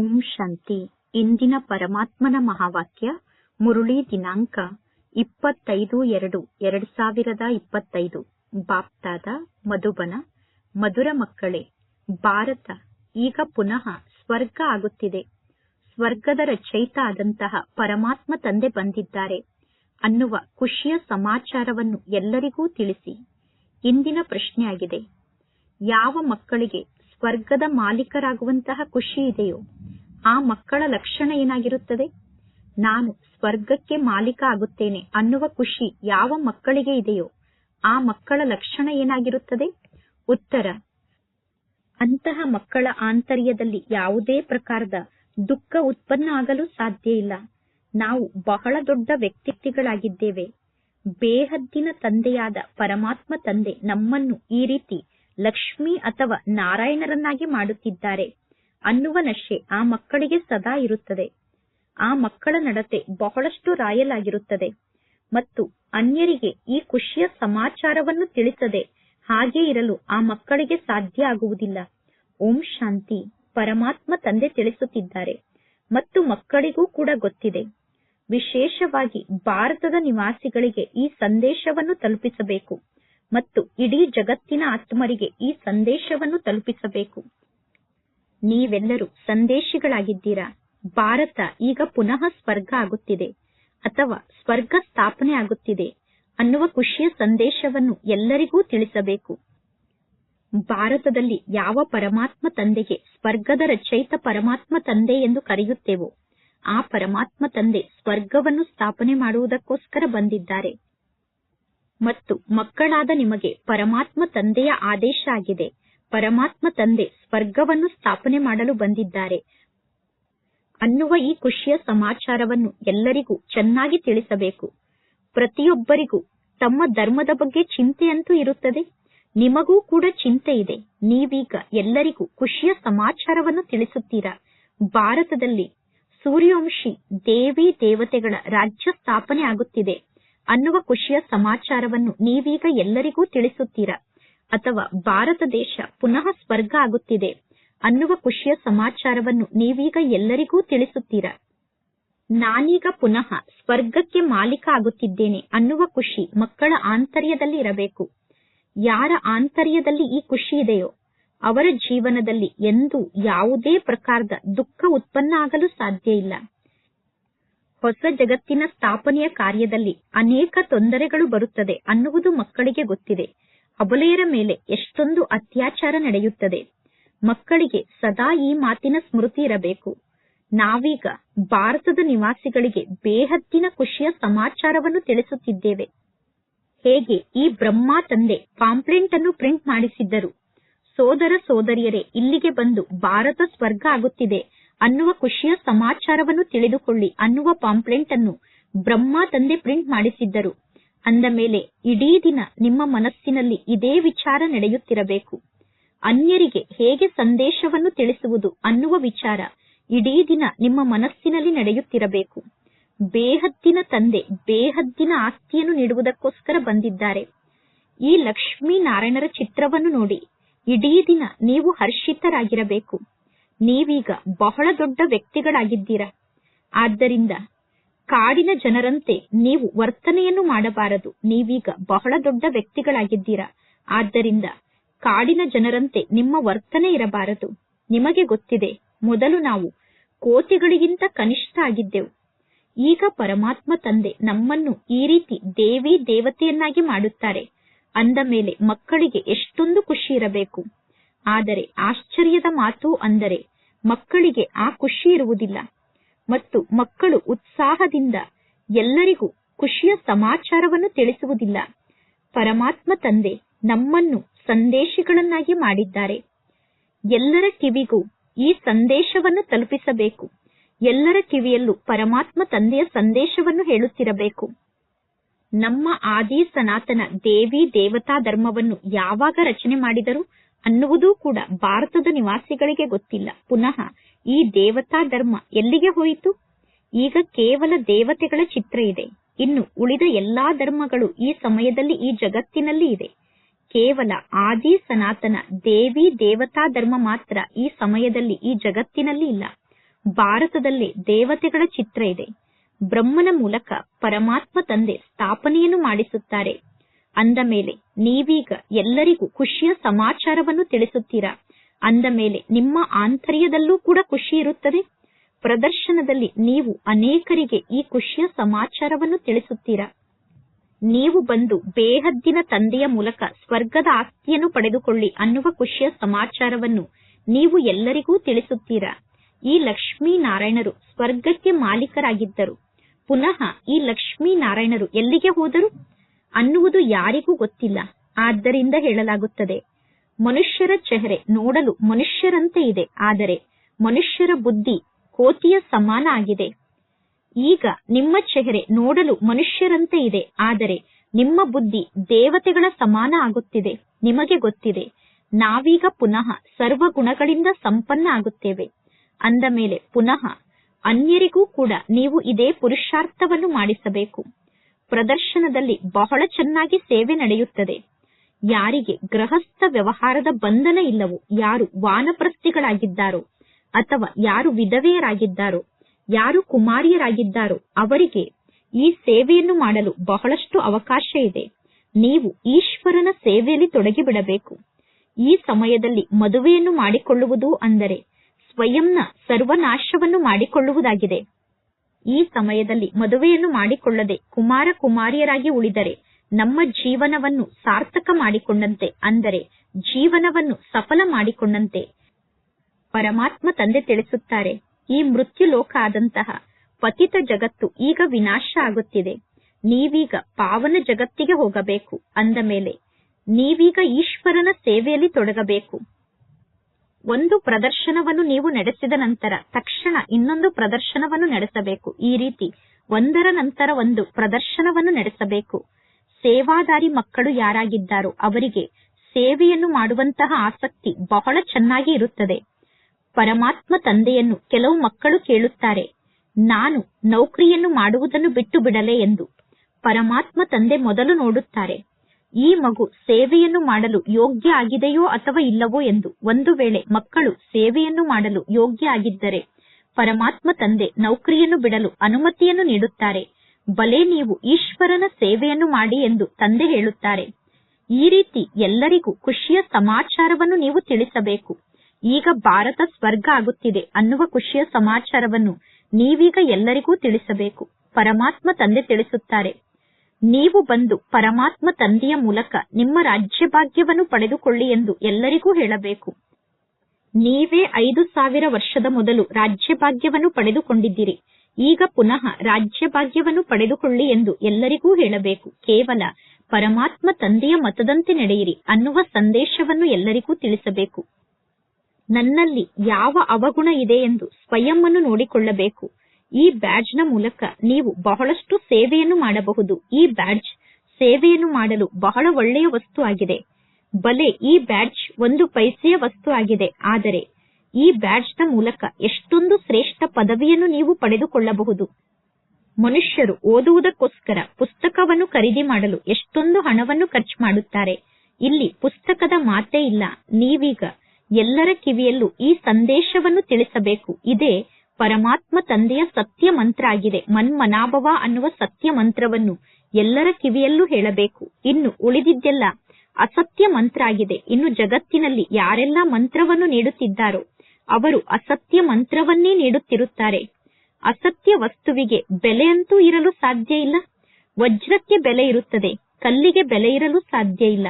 ಓಂ ಶಾಂತಿ. ಇಂದಿನ ಪರಮಾತ್ಮನ ಮಹಾವಾಕ್ಯ, ಮುರುಳಿ ದಿನಾಂಕ ಇಪ್ಪತ್ತೈದು ಎರಡು, ಎರಡ್ ಸಾವಿರದ ಇಪ್ಪತ್ತೈದು. ಬಾಪ್ತಾದ ಮಧುಬನ, ಮಧುರ ಮಕ್ಕಳೇ, ಭಾರತ ಈಗ ಪುನಃ ಸ್ವರ್ಗ ಆಗುತ್ತಿದೆ. ಸ್ವರ್ಗದ ರಚಯಿತ ಆದಂತಹ ಪರಮಾತ್ಮ ತಂದೆ ಬಂದಿದ್ದಾರೆ. ಅನ್ನುವ ಖುಷಿಯ ಸಮಾಚಾರವನ್ನು ಎಲ್ಲರಿಗೂ ತಿಳಿಸಿ. ಇಂದಿನ ಪ್ರಶ್ನೆಯಾಗಿದೆ. ಯಾವ ಮಕ್ಕಳಿಗೆ ಸ್ವರ್ಗದ ಮಾಲೀಕರಾಗುವಂತಹ ಖುಷಿ ಇದೆಯೋ? ಆ ಮಕ್ಕಳ ಲಕ್ಷಣ ಏನಾಗಿರುತ್ತದೆ? ನಾನು ಸ್ವರ್ಗಕ್ಕೆ ಮಾಲೀಕ ಆಗುತ್ತೇನೆ ಅನ್ನುವ ಖುಷಿ ಯಾವ ಮಕ್ಕಳಿಗೆ ಇದೆಯೋ, ಆ ಮಕ್ಕಳ ಲಕ್ಷಣ ಏನಾಗಿರುತ್ತದೆ? ಉತ್ತರ, ಅಂತಹ ಮಕ್ಕಳ ಆಂತರ್ಯದಲ್ಲಿ ಯಾವುದೇ ಪ್ರಕಾರದ ದುಃಖ ಉತ್ಪನ್ನ ಆಗಲು ಸಾಧ್ಯ ಇಲ್ಲ. ನಾವು ಬಹಳ ದೊಡ್ಡ ವ್ಯಕ್ತಿಗಳಾಗಿದ್ದೇವೆ ಬೇಹದ್ದಿನ ತಂದೆಯಾದ ಪರಮಾತ್ಮ ತಂದೆ ನಮ್ಮನ್ನು ಈ ರೀತಿ ಲಕ್ಷ್ಮಿ ಅಥವಾ ನಾರಾಯಣರನ್ನಾಗಿ ಮಾಡುತ್ತಿದ್ದಾರೆ. ಅನ್ನುವ ನಶೆ ಆ ಮಕ್ಕಳಿಗೆ ಸದಾ ಇರುತ್ತದೆ. ಆ ಮಕ್ಕಳ ನಡತೆ ಬಹಳಷ್ಟು ರಾಯಲಾಗಿರುತ್ತದೆ. ಮತ್ತು ಅನ್ಯರಿಗೆ ಈ ಖುಷಿಯ ಸಮಾಚಾರವನ್ನು ತಿಳಿಸದೆ ಹಾಗೆ ಇರಲು ಆ ಮಕ್ಕಳಿಗೆ ಸಾಧ್ಯ ಆಗುವುದಿಲ್ಲ. ಓಂ ಶಾಂತಿ, ಪರಮಾತ್ಮ ತಂದೆ ತಿಳಿಸುತ್ತಿದ್ದಾರೆ. ಮತ್ತು ಮಕ್ಕಳಿಗೂ ಕೂಡ ಗೊತ್ತಿದೆ. ವಿಶೇಷವಾಗಿ ಭಾರತದ ನಿವಾಸಿಗಳಿಗೆ ಈ ಸಂದೇಶವನ್ನು ತಲುಪಿಸಬೇಕು. ಮತ್ತು ಇಡೀ ಜಗತ್ತಿನ ಆತ್ಮರಿಗೆ ಈ ಸಂದೇಶವನ್ನು ತಲುಪಿಸಬೇಕು. ನೀವೆಲ್ಲರೂ ಸಂದೇಶಿಗಳಾಗಿದ್ದೀರಾ? ಭಾರತ ಈಗ ಪುನಃ ಸ್ವರ್ಗ ಆಗುತ್ತಿದೆ ಅಥವಾ ಸ್ವರ್ಗ ಸ್ಥಾಪನೆ ಆಗುತ್ತಿದೆ ಅನ್ನುವ ಖುಷಿಯ ಸಂದೇಶವನ್ನು ಎಲ್ಲರಿಗೂ ತಿಳಿಸಬೇಕು. ಭಾರತದಲ್ಲಿ ಯಾವ ಪರಮಾತ್ಮ ತಂದೆಗೆ ಸ್ವರ್ಗದ ರಚಯಿತ ಪರಮಾತ್ಮ ತಂದೆ ಎಂದು ಕರೆಯುತ್ತೇವೋ, ಆ ಪರಮಾತ್ಮ ತಂದೆ ಸ್ವರ್ಗವನ್ನು ಸ್ಥಾಪನೆ ಮಾಡುವುದಕ್ಕೋಸ್ಕರ ಬಂದಿದ್ದಾರೆ. ಮತ್ತು ಮಕ್ಕಳಾದ ನಿಮಗೆ ಪರಮಾತ್ಮ ತಂದೆಯ ಆದೇಶ ಆಗಿದೆ. ಪರಮಾತ್ಮ ತಂದೆ ಸ್ವರ್ಗವನ್ನು ಸ್ಥಾಪನೆ ಮಾಡಲು ಬಂದಿದ್ದಾರೆ. ಅನ್ನುವ ಈ ಖುಷಿಯ ಸಮಾಚಾರವನ್ನು ಎಲ್ಲರಿಗೂ ಚೆನ್ನಾಗಿ ತಿಳಿಸಬೇಕು. ಪ್ರತಿಯೊಬ್ಬರಿಗೂ ತಮ್ಮ ಧರ್ಮದ ಬಗ್ಗೆ ಚಿಂತೆಯಂತೂ ಇರುತ್ತದೆ. ನಿಮಗೂ ಕೂಡ ಚಿಂತೆ ಇದೆ. ನೀವೀಗ ಎಲ್ಲರಿಗೂ ಖುಷಿಯ ಸಮಾಚಾರವನ್ನು ತಿಳಿಸುತ್ತೀರಾ? ಭಾರತದಲ್ಲಿ ಸೂರ್ಯವಂಶಿ ದೇವಿ ದೇವತೆಗಳ ರಾಜ್ಯ ಸ್ಥಾಪನೆ ಆಗುತ್ತಿದೆ. ಅನ್ನುವ ಖುಷಿಯ ಸಮಾಚಾರವನ್ನು ನೀವೀಗ ಎಲ್ಲರಿಗೂ ತಿಳಿಸುತ್ತೀರಾ? ಅಥವಾ ಭಾರತ ದೇಶ ಪುನಃ ಸ್ವರ್ಗ ಆಗುತ್ತಿದೆ ಅನ್ನುವ ಖುಷಿಯ ಸಮಾಚಾರವನ್ನು ನೀವೀಗ ಎಲ್ಲರಿಗೂ ತಿಳಿಸುತ್ತೀರಾ? ನಾನೀಗ ಪುನಃ ಸ್ವರ್ಗಕ್ಕೆ ಮಾಲೀಕ ಆಗುತ್ತಿದ್ದೇನೆ ಅನ್ನುವ ಖುಷಿ ಮಕ್ಕಳ ಆಂತರ್ಯದಲ್ಲಿ ಇರಬೇಕು. ಯಾರ ಆಂತರ್ಯದಲ್ಲಿ ಈ ಖುಷಿ ಇದೆಯೋ ಅವರ ಜೀವನದಲ್ಲಿ ಎಂದೂ ಯಾವುದೇ ಪ್ರಕಾರದ ದುಃಖ ಉತ್ಪನ್ನ ಆಗಲು ಸಾಧ್ಯ ಇಲ್ಲ. ಹೊಸ ಜಗತ್ತಿನ ಸ್ಥಾಪನೆಯ ಕಾರ್ಯದಲ್ಲಿ ಅನೇಕ ತೊಂದರೆಗಳು ಬರುತ್ತದೆ ಅನ್ನುವುದು ಮಕ್ಕಳಿಗೆ ಗೊತ್ತಿದೆ. ಅಬಲೆಯರ ಮೇಲೆ ಎಷ್ಟೊಂದು ಅತ್ಯಾಚಾರ ನಡೆಯುತ್ತದೆ. ಮಕ್ಕಳಿಗೆ ಸದಾ ಈ ಮಾತಿನ ಸ್ಮೃತಿ ಇರಬೇಕು. ನಾವೀಗ ಭಾರತದ ನಿವಾಸಿಗಳಿಗೆ ಬೇಹತ್ತಿನ ಖುಷಿಯ ಸಮಾಚಾರವನ್ನು ತಿಳಿಸುತ್ತಿದ್ದೇವೆ. ಹೇಗೆ ಈ ಬ್ರಹ್ಮ ತಂದೆ ಪಾಂಪ್ಲೆಂಟ್ ಅನ್ನು ಪ್ರಿಂಟ್ ಮಾಡಿಸಿದ್ದರು. ಸೋದರ ಸೋದರಿಯರೇ, ಇಲ್ಲಿಗೆ ಬಂದು ಭಾರತ ಸ್ವರ್ಗ ಆಗುತ್ತಿದೆ. ಅನ್ನುವ ಖುಷಿಯ ಸಮಾಚಾರವನ್ನು ತಿಳಿದುಕೊಳ್ಳಿ ಅನ್ನುವ ಪಾಂಪ್ಲೆಂಟ್ ಅನ್ನು ಬ್ರಹ್ಮ ತಂದೆ ಪ್ರಿಂಟ್ ಮಾಡಿಸಿದ್ದರು. ಅಂದ ಮೇಲೆ ಇಡೀ ದಿನ ನಿಮ್ಮ ಮನಸ್ಸಿನಲ್ಲಿ ಇದೇ ವಿಚಾರ ನಡೆಯುತ್ತಿರಬೇಕು. ಅನ್ಯರಿಗೆ ಹೇಗೆ ಸಂದೇಶವನ್ನು ತಿಳಿಸುವುದು ಅನ್ನುವ ವಿಚಾರ ಇಡೀ ದಿನ ನಿಮ್ಮ ಮನಸ್ಸಿನಲ್ಲಿ ನಡೆಯುತ್ತಿರಬೇಕು. ಬೇಹದ್ದಿನ ತಂದೆ ಬೇಹದ್ದಿನ ಆಸ್ತಿಯನ್ನು ನೀಡುವುದಕ್ಕೋಸ್ಕರ ಬಂದಿದ್ದಾರೆ. ಈ ಲಕ್ಷ್ಮೀ ನಾರಾಯಣರ ಚಿತ್ರವನ್ನು ನೋಡಿ ಇಡೀ ದಿನ ನೀವು ಹರ್ಷಿತರಾಗಿರಬೇಕು. ನೀವೀಗ ಬಹಳ ದೊಡ್ಡ ವ್ಯಕ್ತಿಗಳಾಗಿದ್ದೀರಾ? ಆದ್ದರಿಂದ ಕಾಡಿನ ಜನರಂತೆ ನೀವು ವರ್ತನೆಯನ್ನು ಮಾಡಬಾರದು. ನೀವೀಗ ಬಹಳ ದೊಡ್ಡ ವ್ಯಕ್ತಿಗಳಾಗಿದ್ದೀರಾ? ಆದ್ದರಿಂದ ಕಾಡಿನ ಜನರಂತೆ ನಿಮ್ಮ ವರ್ತನೆ ಇರಬಾರದು. ನಿಮಗೆ ಗೊತ್ತಿದೆ, ಮೊದಲು ನಾವು ಕೋತಿಗಳಿಗಿಂತ ಕನಿಷ್ಠ ಆಗಿದ್ದೆವು. ಈಗ ಪರಮಾತ್ಮ ತಂದೆ ನಮ್ಮನ್ನು ಈ ರೀತಿ ದೇವಿ ದೇವತೆಯನ್ನಾಗಿ ಮಾಡುತ್ತಾರೆ. ಅಂದ ಮೇಲೆ ಮಕ್ಕಳಿಗೆ ಎಷ್ಟೊಂದು ಖುಷಿ ಇರಬೇಕು. ಆದರೆ ಆಶ್ಚರ್ಯದ ಮಾತು ಅಂದರೆ ಮಕ್ಕಳಿಗೆ ಆ ಖುಷಿ ಇರುವುದಿಲ್ಲ. ಮತ್ತು ಮಕ್ಕಳು ಉತ್ಸಾಹದಿಂದ ಎಲ್ಲರಿಗೂ ಖುಷಿಯ ಸಮಾಚಾರವನ್ನು ತಿಳಿಸುವುದಿಲ್ಲ. ಪರಮಾತ್ಮ ತಂದೆ ನಮ್ಮನ್ನು ಸಂದೇಶಿಗಳನ್ನಾಗಿ ಮಾಡಿದ್ದಾರೆ. ಎಲ್ಲರ ಕಿವಿಗೂ ಈ ಸಂದೇಶವನ್ನು ತಲುಪಿಸಬೇಕು. ಎಲ್ಲರ ಕಿವಿಯಲ್ಲೂ ಪರಮಾತ್ಮ ತಂದೆಯ ಸಂದೇಶವನ್ನು ಹೇಳುತ್ತಿರಬೇಕು. ನಮ್ಮ ಆದಿ ಸನಾತನ ದೇವಿ ದೇವತಾ ಧರ್ಮವನ್ನು ಯಾವಾಗ ರಚನೆ ಮಾಡಿದರು? ಅನ್ನುವುದೂ ಕೂಡ ಭಾರತದ ನಿವಾಸಿಗಳಿಗೆ ಗೊತ್ತಿಲ್ಲ. ಪುನಃ ಈ ದೇವತಾ ಧರ್ಮ ಎಲ್ಲಿಗೆ ಹೋಯಿತು? ಈಗ ಕೇವಲ ದೇವತೆಗಳ ಚಿತ್ರ ಇದೆ. ಇನ್ನು ಉಳಿದ ಎಲ್ಲಾ ಧರ್ಮಗಳು ಈ ಸಮಯದಲ್ಲಿ ಈ ಜಗತ್ತಿನಲ್ಲಿ ಇದೆ. ಕೇವಲ ಆದಿ ಸನಾತನ ದೇವಿ ದೇವತಾ ಧರ್ಮ ಮಾತ್ರ ಈ ಸಮಯದಲ್ಲಿ ಈ ಜಗತ್ತಿನಲ್ಲಿ ಇಲ್ಲ. ಭಾರತದಲ್ಲಿ ದೇವತೆಗಳ ಚಿತ್ರ ಇದೆ. ಬ್ರಹ್ಮನ ಮೂಲಕ ಪರಮಾತ್ಮ ತಂದೆ ಸ್ಥಾಪನೆಯನ್ನು ಮಾಡಿಸುತ್ತಾರೆ. ಅಂದ ಮೇಲೆ ನೀವೀಗ ಎಲ್ಲರಿಗೂ ಖುಷಿಯ ಸಮಾಚಾರವನ್ನು ತಿಳಿಸುತ್ತೀರಾ? ಅಂದ ಮೇಲೆ ನಿಮ್ಮ ಆಂತರ್ಯದಲ್ಲೂ ಕೂಡ ಖುಷಿ ಇರುತ್ತದೆ? ಪ್ರದರ್ಶನದಲ್ಲಿ ನೀವು ಅನೇಕರಿಗೆ ಈ ಖುಷಿಯ ಸಮಾಚಾರವನ್ನು ತಿಳಿಸುತ್ತೀರಾ? ನೀವು ಬಂದು ಬೇಹದ್ದಿನ ತಂದೆಯ ಮೂಲಕ ಸ್ವರ್ಗದ ಆಸ್ತಿಯನ್ನು ಪಡೆದುಕೊಳ್ಳಿ ಅನ್ನುವ ಖುಷಿಯ ಸಮಾಚಾರವನ್ನು ನೀವು ಎಲ್ಲರಿಗೂ ತಿಳಿಸುತ್ತೀರಾ? ಈ ಲಕ್ಷ್ಮೀನಾರಾಯಣರು ಸ್ವರ್ಗಕ್ಕೆ ಮಾಲೀಕರಾಗಿದ್ದರು. ಪುನಃ ಈ ಲಕ್ಷ್ಮೀನಾರಾಯಣರು ಎಲ್ಲಿಗೆ ಹೋದರು? ಅನ್ನುವುದು ಯಾರಿಗೂ ಗೊತ್ತಿಲ್ಲ. ಆದ್ದರಿಂದ ಹೇಳಲಾಗುತ್ತದೆ, ಮನುಷ್ಯರ ಚೆಹರೆ ನೋಡಲು ಮನುಷ್ಯರಂತೆ ಇದೆ, ಆದರೆ ಮನುಷ್ಯರ ಬುದ್ಧಿ ಕೋತಿಯ ಸಮಾನ ಆಗಿದೆ. ಈಗ ನಿಮ್ಮ ಚೆಹರೆ ನೋಡಲು ಮನುಷ್ಯರಂತೆ ಇದೆ, ಆದರೆ ನಿಮ್ಮ ಬುದ್ಧಿ ದೇವತೆಗಳ ಸಮಾನ ಆಗುತ್ತಿದೆ, ನಿಮಗೆ ಗೊತ್ತಿದೆ. ನಾವೀಗ ಪುನಃ ಸರ್ವ ಗುಣಗಳಿಂದ ಸಂಪನ್ನ ಆಗುತ್ತೇವೆ. ಅಂದ ಮೇಲೆ ಪುನಃ ಅನ್ಯರಿಗೂ ಕೂಡ ನೀವು ಇದೇ ಪುರುಷಾರ್ಥವನ್ನು ಮಾಡಿಸಬೇಕು. ಪ್ರದರ್ಶನದಲ್ಲಿ ಬಹಳ ಚೆನ್ನಾಗಿ ಸೇವೆ ನಡೆಯುತ್ತದೆ. ಯಾರಿಗೆ ಗೃಹಸ್ಥ ವ್ಯವಹಾರದ ಬಂಧನ ಇಲ್ಲವೋ, ಯಾರು ವಾನಪ್ರಸ್ಥಿಗಳಾಗಿದ್ದಾರೋ, ಅಥವಾ ಯಾರು ವಿಧವೆಯರಾಗಿದ್ದಾರೋ, ಯಾರು ಕುಮಾರಿಯರಾಗಿದ್ದಾರೋ, ಅವರಿಗೆ ಈ ಸೇವೆಯನ್ನು ಮಾಡಲು ಬಹಳಷ್ಟು ಅವಕಾಶ ಇದೆ. ನೀವು ಈಶ್ವರನ ಸೇವೆಯಲ್ಲಿ ತೊಡಗಿಬಿಡಬೇಕು. ಈ ಸಮಯದಲ್ಲಿ ಮದುವೆಯನ್ನು ಮಾಡಿಕೊಳ್ಳುವುದು ಅಂದರೆ ಸ್ವಯಂನ ಸರ್ವನಾಶವನ್ನು ಮಾಡಿಕೊಳ್ಳುವುದಾಗಿದೆ. ಈ ಸಮಯದಲ್ಲಿ ಮದುವೆಯನ್ನು ಮಾಡಿಕೊಳ್ಳದೆ ಕುಮಾರ ಕುಮಾರಿಯರಾಗಿ ಉಳಿದರೆ ನಮ್ಮ ಜೀವನವನ್ನು ಸಾರ್ಥಕ ಮಾಡಿಕೊಂಡಂತೆ, ಅಂದರೆ ಜೀವನವನ್ನು ಸಫಲ ಮಾಡಿಕೊಂಡಂತೆ ಪರಮಾತ್ಮ ತಂದೆ ತಿಳಿಸುತ್ತಾರೆ. ಈ ಮೃತ್ಯು ಲೋಕ ಆದಂತಹ ಪತಿತ ಜಗತ್ತು ಈಗ ವಿನಾಶ ಆಗುತ್ತಿದೆ. ನೀವೀಗ ಪಾವನ ಜಗತ್ತಿಗೆ ಹೋಗಬೇಕು. ಅಂದ ಮೇಲೆ ನೀವೀಗ ಈಶ್ವರನ ಸೇವೆಯಲ್ಲಿ ತೊಡಗಬೇಕು. ಒಂದು ಪ್ರದರ್ಶನವನ್ನು ನೀವು ನಡೆಸಿದ ನಂತರ ತಕ್ಷಣ ಇನ್ನೊಂದು ಪ್ರದರ್ಶನವನ್ನು ನಡೆಸಬೇಕು. ಈ ರೀತಿ ಒಂದರ ನಂತರ ಒಂದು ಪ್ರದರ್ಶನವನ್ನು ನಡೆಸಬೇಕು. ಸೇವಾದಾರಿ ಮಕ್ಕಳು ಯಾರಾಗಿದ್ದಾರೋ ಅವರಿಗೆ ಸೇವೆಯನ್ನು ಮಾಡುವಂತಹ ಆಸಕ್ತಿ ಬಹಳ ಚೆನ್ನಾಗಿ ಇರುತ್ತದೆ. ಪರಮಾತ್ಮ ತಂದೆಯನ್ನು ಕೆಲವು ಮಕ್ಕಳು ಕೇಳುತ್ತಾರೆ, ನಾನು ನೌಕರಿಯನ್ನು ಮಾಡುವುದನ್ನು ಬಿಟ್ಟು ಬಿಡಲೆ ಎಂದು. ಪರಮಾತ್ಮ ತಂದೆ ಮೊದಲು ನೋಡುತ್ತಾರೆ ಈ ಮಗು ಸೇವೆಯನ್ನು ಮಾಡಲು ಯೋಗ್ಯ ಆಗಿದೆಯೋ ಅಥವಾ ಇಲ್ಲವೋ ಎಂದು ಒಂದು ವೇಳೆ ಮಕ್ಕಳು ಸೇವೆಯನ್ನು ಮಾಡಲು ಯೋಗ್ಯ ಆಗಿದ್ದರೆ ಪರಮಾತ್ಮ ತಂದೆ ನೌಕರಿಯನ್ನು ಬಿಡಲು ಅನುಮತಿಯನ್ನು ನೀಡುತ್ತಾರೆ. ಬಲೆ ನೀವು ಈಶ್ವರನ ಸೇವೆಯನ್ನು ಮಾಡಿ ಎಂದು ತಂದೆ ಹೇಳುತ್ತಾರೆ. ಈ ರೀತಿ ಎಲ್ಲರಿಗೂ ಖುಷಿಯ ಸಮಾಚಾರವನ್ನು ನೀವು ತಿಳಿಸಬೇಕು. ಈಗ ಭಾರತ ಸ್ವರ್ಗ ಆಗುತ್ತಿದೆ ಅನ್ನುವ ಖುಷಿಯ ಸಮಾಚಾರವನ್ನು ನೀವೀಗ ಎಲ್ಲರಿಗೂ ತಿಳಿಸಬೇಕು. ಪರಮಾತ್ಮ ತಂದೆ ತಿಳಿಸುತ್ತಾರೆ. ನೀವು ಬಂದು ಪರಮಾತ್ಮ ತಂದೆಯ ಮೂಲಕ ನಿಮ್ಮ ರಾಜ್ಯ ಭಾಗ್ಯವನ್ನು ಪಡೆದುಕೊಳ್ಳಿ ಎಂದು ಎಲ್ಲರಿಗೂ ಹೇಳಬೇಕು. ನೀವೇ ಐದು ಸಾವಿರ ವರ್ಷದ ಮೊದಲು ರಾಜ್ಯ ಭಾಗ್ಯವನ್ನು ಪಡೆದುಕೊಂಡಿದ್ದೀರಿ. ಈಗ ಪುನಃ ರಾಜ್ಯ ಭಾಗ್ಯವನ್ನು ಪಡೆದುಕೊಳ್ಳಿ ಎಂದು ಎಲ್ಲರಿಗೂ ಹೇಳಬೇಕು. ಕೇವಲ ಪರಮಾತ್ಮ ತಂದೆಯ ಮತದಂತೆ ನಡೆಯಿರಿ ಅನ್ನುವ ಸಂದೇಶವನ್ನು ಎಲ್ಲರಿಗೂ ತಿಳಿಸಬೇಕು. ನನ್ನಲ್ಲಿ ಯಾವ ಅವಗುಣ ಇದೆ ಎಂದು ಸ್ವಯಂವನ್ನು ನೋಡಿಕೊಳ್ಳಬೇಕು. ಈ ಬ್ಯಾಡ್ಜ್ನ ಮೂಲಕ ನೀವು ಬಹಳಷ್ಟು ಸೇವೆಯನ್ನು ಮಾಡಬಹುದು. ಈ ಬ್ಯಾಡ್ಜ್ ಸೇವೆಯನ್ನು ಮಾಡಲು ಬಹಳ ಒಳ್ಳೆಯ ವಸ್ತು ಆಗಿದೆ. ಬಲೆ ಈ ಬ್ಯಾಡ್ಜ್ ಒಂದು ಪೈಸೆಯ ವಸ್ತು ಆಗಿದೆ. ಆದರೆ, ಈ ಬ್ಯಾಡ್ಜ್ನ ಮೂಲಕ ಎಷ್ಟೊಂದು ಶ್ರೇಷ್ಠ ಪದವಿಯನ್ನು ನೀವು ಪಡೆದುಕೊಳ್ಳಬಹುದು. ಮನುಷ್ಯರು ಓದುವುದಕ್ಕೋಸ್ಕರ ಪುಸ್ತಕವನ್ನು ಖರೀದಿ ಮಾಡಲು ಎಷ್ಟೊಂದು ಹಣವನ್ನು ಖರ್ಚು ಮಾಡುತ್ತಾರೆ. ಇಲ್ಲಿ ಪುಸ್ತಕದ ಮಾತೇ ಇಲ್ಲ. ನೀವೀಗ ಎಲ್ಲರ ಕಿವಿಯಲ್ಲೂ ಈ ಸಂದೇಶವನ್ನು ತಿಳಿಸಬೇಕು. ಇದೇ ಪರಮಾತ್ಮ ತಂದೆಯ ಸತ್ಯ ಮಂತ್ರ ಆಗಿದೆ ಮನ್ಮನಾಭವ ಅನ್ನುವ ಸತ್ಯ ಮಂತ್ರವನ್ನು ಎಲ್ಲರ ಕಿವಿಯಲ್ಲೂ ಹೇಳಬೇಕು. ಇನ್ನು ಉಳಿದಿದ್ದೆಲ್ಲ ಅಸತ್ಯ ಮಂತ್ರ ಆಗಿದೆ ಇನ್ನು ಜಗತ್ತಿನಲ್ಲಿ ಯಾರೆಲ್ಲ ಮಂತ್ರವನ್ನು ನೀಡುತ್ತಿದ್ದಾರೋ ಅವರು ಅಸತ್ಯ ಮಂತ್ರವನ್ನೇ ನೀಡುತ್ತಿರುತ್ತಾರೆ. ಅಸತ್ಯ ವಸ್ತುವಿಗೆ ಬೆಲೆಯಂತೂ ಇರಲು ಸಾಧ್ಯ ಇಲ್ಲ. ವಜ್ರಕ್ಕೆ ಬೆಲೆ ಇರುತ್ತದೆ. ಕಲ್ಲಿಗೆ ಬೆಲೆ ಇರಲು ಸಾಧ್ಯ ಇಲ್ಲ.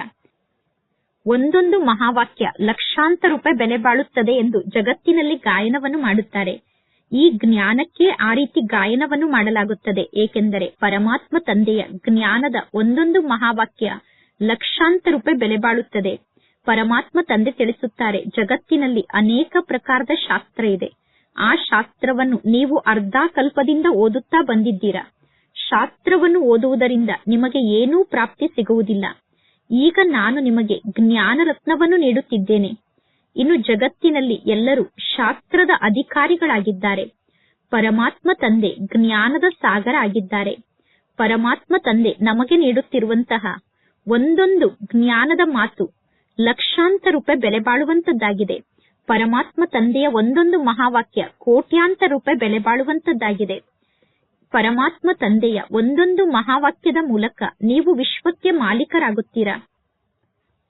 ಒಂದೊಂದು ಮಹಾವಾಕ್ಯ ಲಕ್ಷಾಂತರ ರೂಪಾಯಿ ಬೆಲೆ ಬಾಳುತ್ತದೆ ಎಂದು ಜಗತ್ತಿನಲ್ಲಿ ಗಾಯನವನ್ನು ಮಾಡುತ್ತಾರೆ. ಈ ಜ್ಞಾನಕ್ಕೆ ಆ ರೀತಿ ಗಾಯನವನ್ನು ಮಾಡಲಾಗುತ್ತದೆ. ಏಕೆಂದರೆ ಪರಮಾತ್ಮ ತಂದೆಯ ಜ್ಞಾನದ ಒಂದೊಂದು ಮಹಾವಾಕ್ಯ ಲಕ್ಷಾಂತರ ರೂಪಾಯಿ ಬೆಲೆ ಬಾಳುತ್ತದೆ. ಪರಮಾತ್ಮ ತಂದೆ ತಿಳಿಸುತ್ತಾರೆ, ಜಗತ್ತಿನಲ್ಲಿ ಅನೇಕ ಪ್ರಕಾರದ ಶಾಸ್ತ್ರ ಇದೆ. ಆ ಶಾಸ್ತ್ರವನ್ನು ನೀವು ಅರ್ಧ ಕಲ್ಪದಿಂದ ಓದುತ್ತಾ ಬಂದಿದ್ದೀರಾ? ಶಾಸ್ತ್ರವನ್ನು ಓದುವುದರಿಂದ ನಿಮಗೆ ಏನೂ ಪ್ರಾಪ್ತಿ ಸಿಗುವುದಿಲ್ಲ. ಈಗ ನಾನು ನಿಮಗೆ ಜ್ಞಾನ ರತ್ನವನ್ನು ನೀಡುತ್ತಿದ್ದೇನೆ. ಇನ್ನು ಜಗತ್ತಿನಲ್ಲಿ ಎಲ್ಲರೂ ಶಾಸ್ತ್ರದ ಅಧಿಕಾರಿಗಳಾಗಿದ್ದಾರೆ. ಪರಮಾತ್ಮ ತಂದೆ ಜ್ಞಾನದ ಸಾಗರ ಆಗಿದ್ದಾರೆ. ಪರಮಾತ್ಮ ತಂದೆ ನಮಗೆ ನೀಡುತ್ತಿರುವಂತಹ ಒಂದೊಂದು ಜ್ಞಾನದ ಮಾತು ಲಕ್ಷಾಂತರ ರೂಪಾಯಿ ಬೆಲೆ ಬಾಳುವಂತದ್ದಾಗಿದೆ. ಪರಮಾತ್ಮ ತಂದೆಯ ಒಂದೊಂದು ಮಹಾವಾಕ್ಯ ಕೋಟ್ಯಾಂತರ ರೂಪಾಯಿ ಬೆಲೆ ಬಾಳುವಂತದ್ದಾಗಿದೆ. ಪರಮಾತ್ಮ ತಂದೆಯ ಒಂದೊಂದು ಮಹಾವಾಕ್ಯದ ಮೂಲಕ ನೀವು ವಿಶ್ವಕ್ಕೆ ಮಾಲೀಕರಾಗುತ್ತೀರಾ?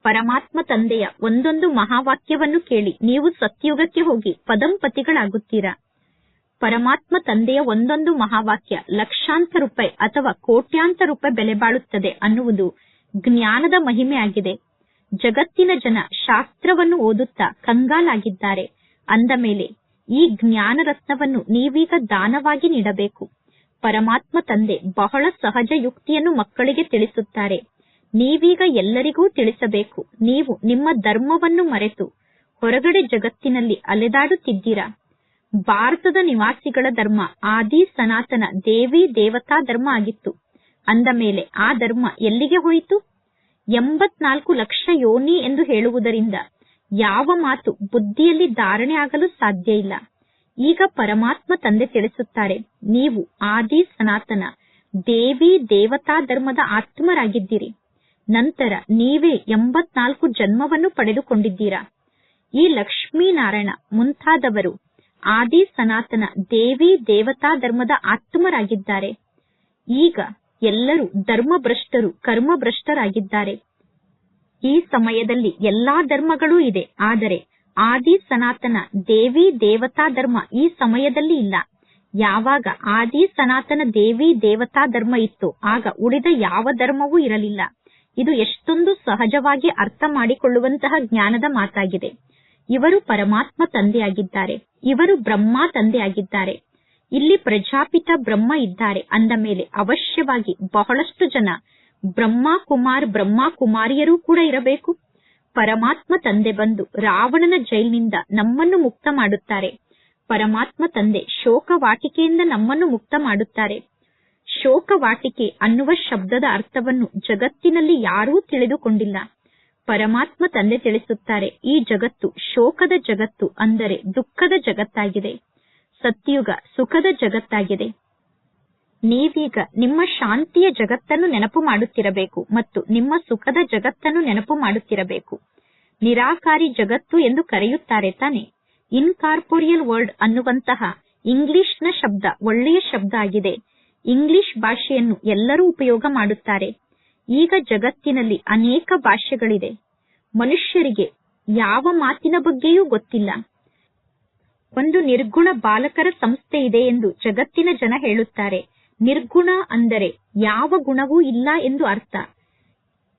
ಪರಮಾತ್ಮ ತಂದೆಯ ಒಂದೊಂದು ಮಹಾವಾಕ್ಯವನ್ನು ಕೇಳಿ ನೀವು ಸತ್ಯುಗಕ್ಕೆ ಹೋಗಿ ಪದಂಪತಿಗಳಾಗುತ್ತೀರಾ? ಪರಮಾತ್ಮ ತಂದೆಯ ಒಂದೊಂದು ಮಹಾವಾಕ್ಯ ಲಕ್ಷಾಂತರ ರೂಪಾಯಿ ಅಥವಾ ಕೋಟ್ಯಾಂತರ ರೂಪಾಯಿ ಬೆಲೆ ಬಾಳುತ್ತದೆ ಅನ್ನುವುದು ಜ್ಞಾನದ ಮಹಿಮೆಯಾಗಿದೆ. ಜಗತ್ತಿನ ಜನ ಶಾಸ್ತ್ರವನ್ನು ಓದುತ್ತಾ ಕಂಗಾಲಾಗಿದ್ದಾರೆ. ಅಂದ ಮೇಲೆ ಈ ಜ್ಞಾನ ರತ್ನವನ್ನು ನೀವೀಗ ದಾನವಾಗಿ ನೀಡಬೇಕು. ಪರಮಾತ್ಮ ತಂದೆ ಬಹಳ ಸಹಜ ಯುಕ್ತಿಯನ್ನು ಮಕ್ಕಳಿಗೆ ತಿಳಿಸುತ್ತಾರೆ. ನೀವೀಗ ಎಲ್ಲರಿಗೂ ತಿಳಿಸಬೇಕು. ನೀವು ನಿಮ್ಮ ಧರ್ಮವನ್ನು ಮರೆತು ಹೊರಗಡೆ ಜಗತ್ತಿನಲ್ಲಿ ಅಲೆದಾಡುತ್ತಿದ್ದೀರಾ? ಭಾರತದ ನಿವಾಸಿಗಳ ಧರ್ಮ ಆದಿ ಸನಾತನ ದೇವಿ ದೇವತಾ ಧರ್ಮ ಆಗಿತ್ತು. ಅಂದ ಮೇಲೆ ಆ ಧರ್ಮ ಎಲ್ಲಿಗೆ ಹೋಯಿತು? ಎಂಬತ್ನಾಲ್ಕು ಲಕ್ಷ ಯೋನಿ ಎಂದು ಹೇಳುವುದರಿಂದ ಯಾವ ಮಾತು ಬುದ್ಧಿಯಲ್ಲಿ ಧಾರಣೆ ಆಗಲು ಸಾಧ್ಯ ಇಲ್ಲ. ಈಗ ಪರಮಾತ್ಮ ತಂದೆ ತಿಳಿಸುತ್ತಾರೆ, ನೀವು ಆದಿ ಸನಾತನ ದೇವಿ ದೇವತಾ ಧರ್ಮದ ಆತ್ಮರಾಗಿದ್ದೀರಿ. ನಂತರ ನೀವೇ ಎಂಬತ್ನಾಲ್ಕು ಜನ್ಮವನ್ನು ಪಡೆದುಕೊಂಡಿದ್ದೀರಾ? ಈ ಲಕ್ಷ್ಮೀನಾರಾಯಣ ಮುಂತಾದವರು ಆದಿ ಸನಾತನ ದೇವಿ ದೇವತಾ ಧರ್ಮದ ಆತ್ಮರಾಗಿದ್ದಾರೆ. ಈಗ ಎಲ್ಲರೂ ಧರ್ಮಭ್ರಷ್ಟರು, ಕರ್ಮಭ್ರಷ್ಟರಾಗಿದ್ದಾರೆ. ಈ ಸಮಯದಲ್ಲಿ ಎಲ್ಲಾ ಧರ್ಮಗಳೂ ಇದೆ, ಆದರೆ ಆದಿ ಸನಾತನ ದೇವಿ ದೇವತಾ ಧರ್ಮ ಈ ಸಮಯದಲ್ಲಿ ಇಲ್ಲ. ಯಾವಾಗ ಆದಿ ಸನಾತನ ದೇವಿ ದೇವತಾ ಧರ್ಮ ಇತ್ತು, ಆಗ ಉಳಿದ ಯಾವ ಧರ್ಮವೂ ಇರಲಿಲ್ಲ. ಇದು ಎಷ್ಟೊಂದು ಸಹಜವಾಗಿ ಅರ್ಥ ಮಾಡಿಕೊಳ್ಳುವಂತಹ ಜ್ಞಾನದ ಮಾತಾಗಿದೆ. ಇವರು ಪರಮಾತ್ಮ ತಂದೆಯಾಗಿದ್ದಾರೆ. ಇವರು ಬ್ರಹ್ಮ ತಂದೆಯಾಗಿದ್ದಾರೆ. ಇಲ್ಲಿ ಪ್ರಜಾಪಿತ ಬ್ರಹ್ಮ ಇದ್ದಾರೆ ಅಂದ ಮೇಲೆ ಅವಶ್ಯವಾಗಿ ಬಹಳಷ್ಟು ಜನ ಬ್ರಹ್ಮ ಕುಮಾರ್ ಬ್ರಹ್ಮ ಕುಮಾರಿಯರೂ ಕೂಡ ಇರಬೇಕು. ಪರಮಾತ್ಮ ತಂದೆ ಬಂದು ರಾವಣನ ಜೈಲಿನಿಂದ ನಮ್ಮನ್ನು ಮುಕ್ತ ಮಾಡುತ್ತಾರೆ. ಪರಮಾತ್ಮ ತಂದೆ ಶೋಕ ವಾಟಿಕೆಯಿಂದ ನಮ್ಮನ್ನು ಮುಕ್ತ ಮಾಡುತ್ತಾರೆ. ಶೋಕವಾಟಿಕೆ ಅನ್ನುವ ಶಬ್ದದ ಅರ್ಥವನ್ನು ಜಗತ್ತಿನಲ್ಲಿ ಯಾರೂ ತಿಳಿದುಕೊಂಡಿಲ್ಲ. ಪರಮಾತ್ಮ ತಂದೆ ತಿಳಿಸುತ್ತಾರೆ, ಈ ಜಗತ್ತು ಶೋಕದ ಜಗತ್ತು ಅಂದರೆ ದುಃಖದ ಜಗತ್ತಾಗಿದೆ. ಸತ್ಯುಗ ಸುಖದ ಜಗತ್ತಾಗಿದೆ. ನೀವೀಗ ನಿಮ್ಮ ಶಾಂತಿಯ ಜಗತ್ತನ್ನು ನೆನಪು ಮಾಡುತ್ತಿರಬೇಕು ಮತ್ತು ನಿಮ್ಮ ಸುಖದ ಜಗತ್ತನ್ನು ನೆನಪು ಮಾಡುತ್ತಿರಬೇಕು. ನಿರಾಕಾರಿ ಜಗತ್ತು ಎಂದು ಕರೆಯುತ್ತಾರೆ ತಾನೆ. ಇನ್ಕಾರ್ಪೋರಿಯಲ್ ವರ್ಲ್ಡ್ ಅನ್ನುವಂತಹ ಇಂಗ್ಲಿಷ್ನ ಶಬ್ದ ಒಳ್ಳೆಯ ಶಬ್ದ ಆಗಿದೆ. ಇಂಗ್ಲಿಷ್ ಭಾಷೆಯನ್ನು ಎಲ್ಲರೂ ಉಪಯೋಗ ಮಾಡುತ್ತಾರೆ. ಈಗ ಜಗತ್ತಿನಲ್ಲಿ ಅನೇಕ ಭಾಷೆಗಳಿದೆ ಮನುಷ್ಯರಿಗೆ ಯಾವ ಮಾತಿನ ಬಗ್ಗೆಯೂ ಗೊತ್ತಿಲ್ಲ. ಒಂದು ನಿರ್ಗುಣ ಬಾಲಕರ ಸಂಸ್ಥೆ ಇದೆ ಎಂದು ಜಗತ್ತಿನ ಜನ ಹೇಳುತ್ತಾರೆ. ನಿರ್ಗುಣ ಅಂದರೆ ಯಾವ ಗುಣವೂ ಇಲ್ಲ ಎಂದು ಅರ್ಥ.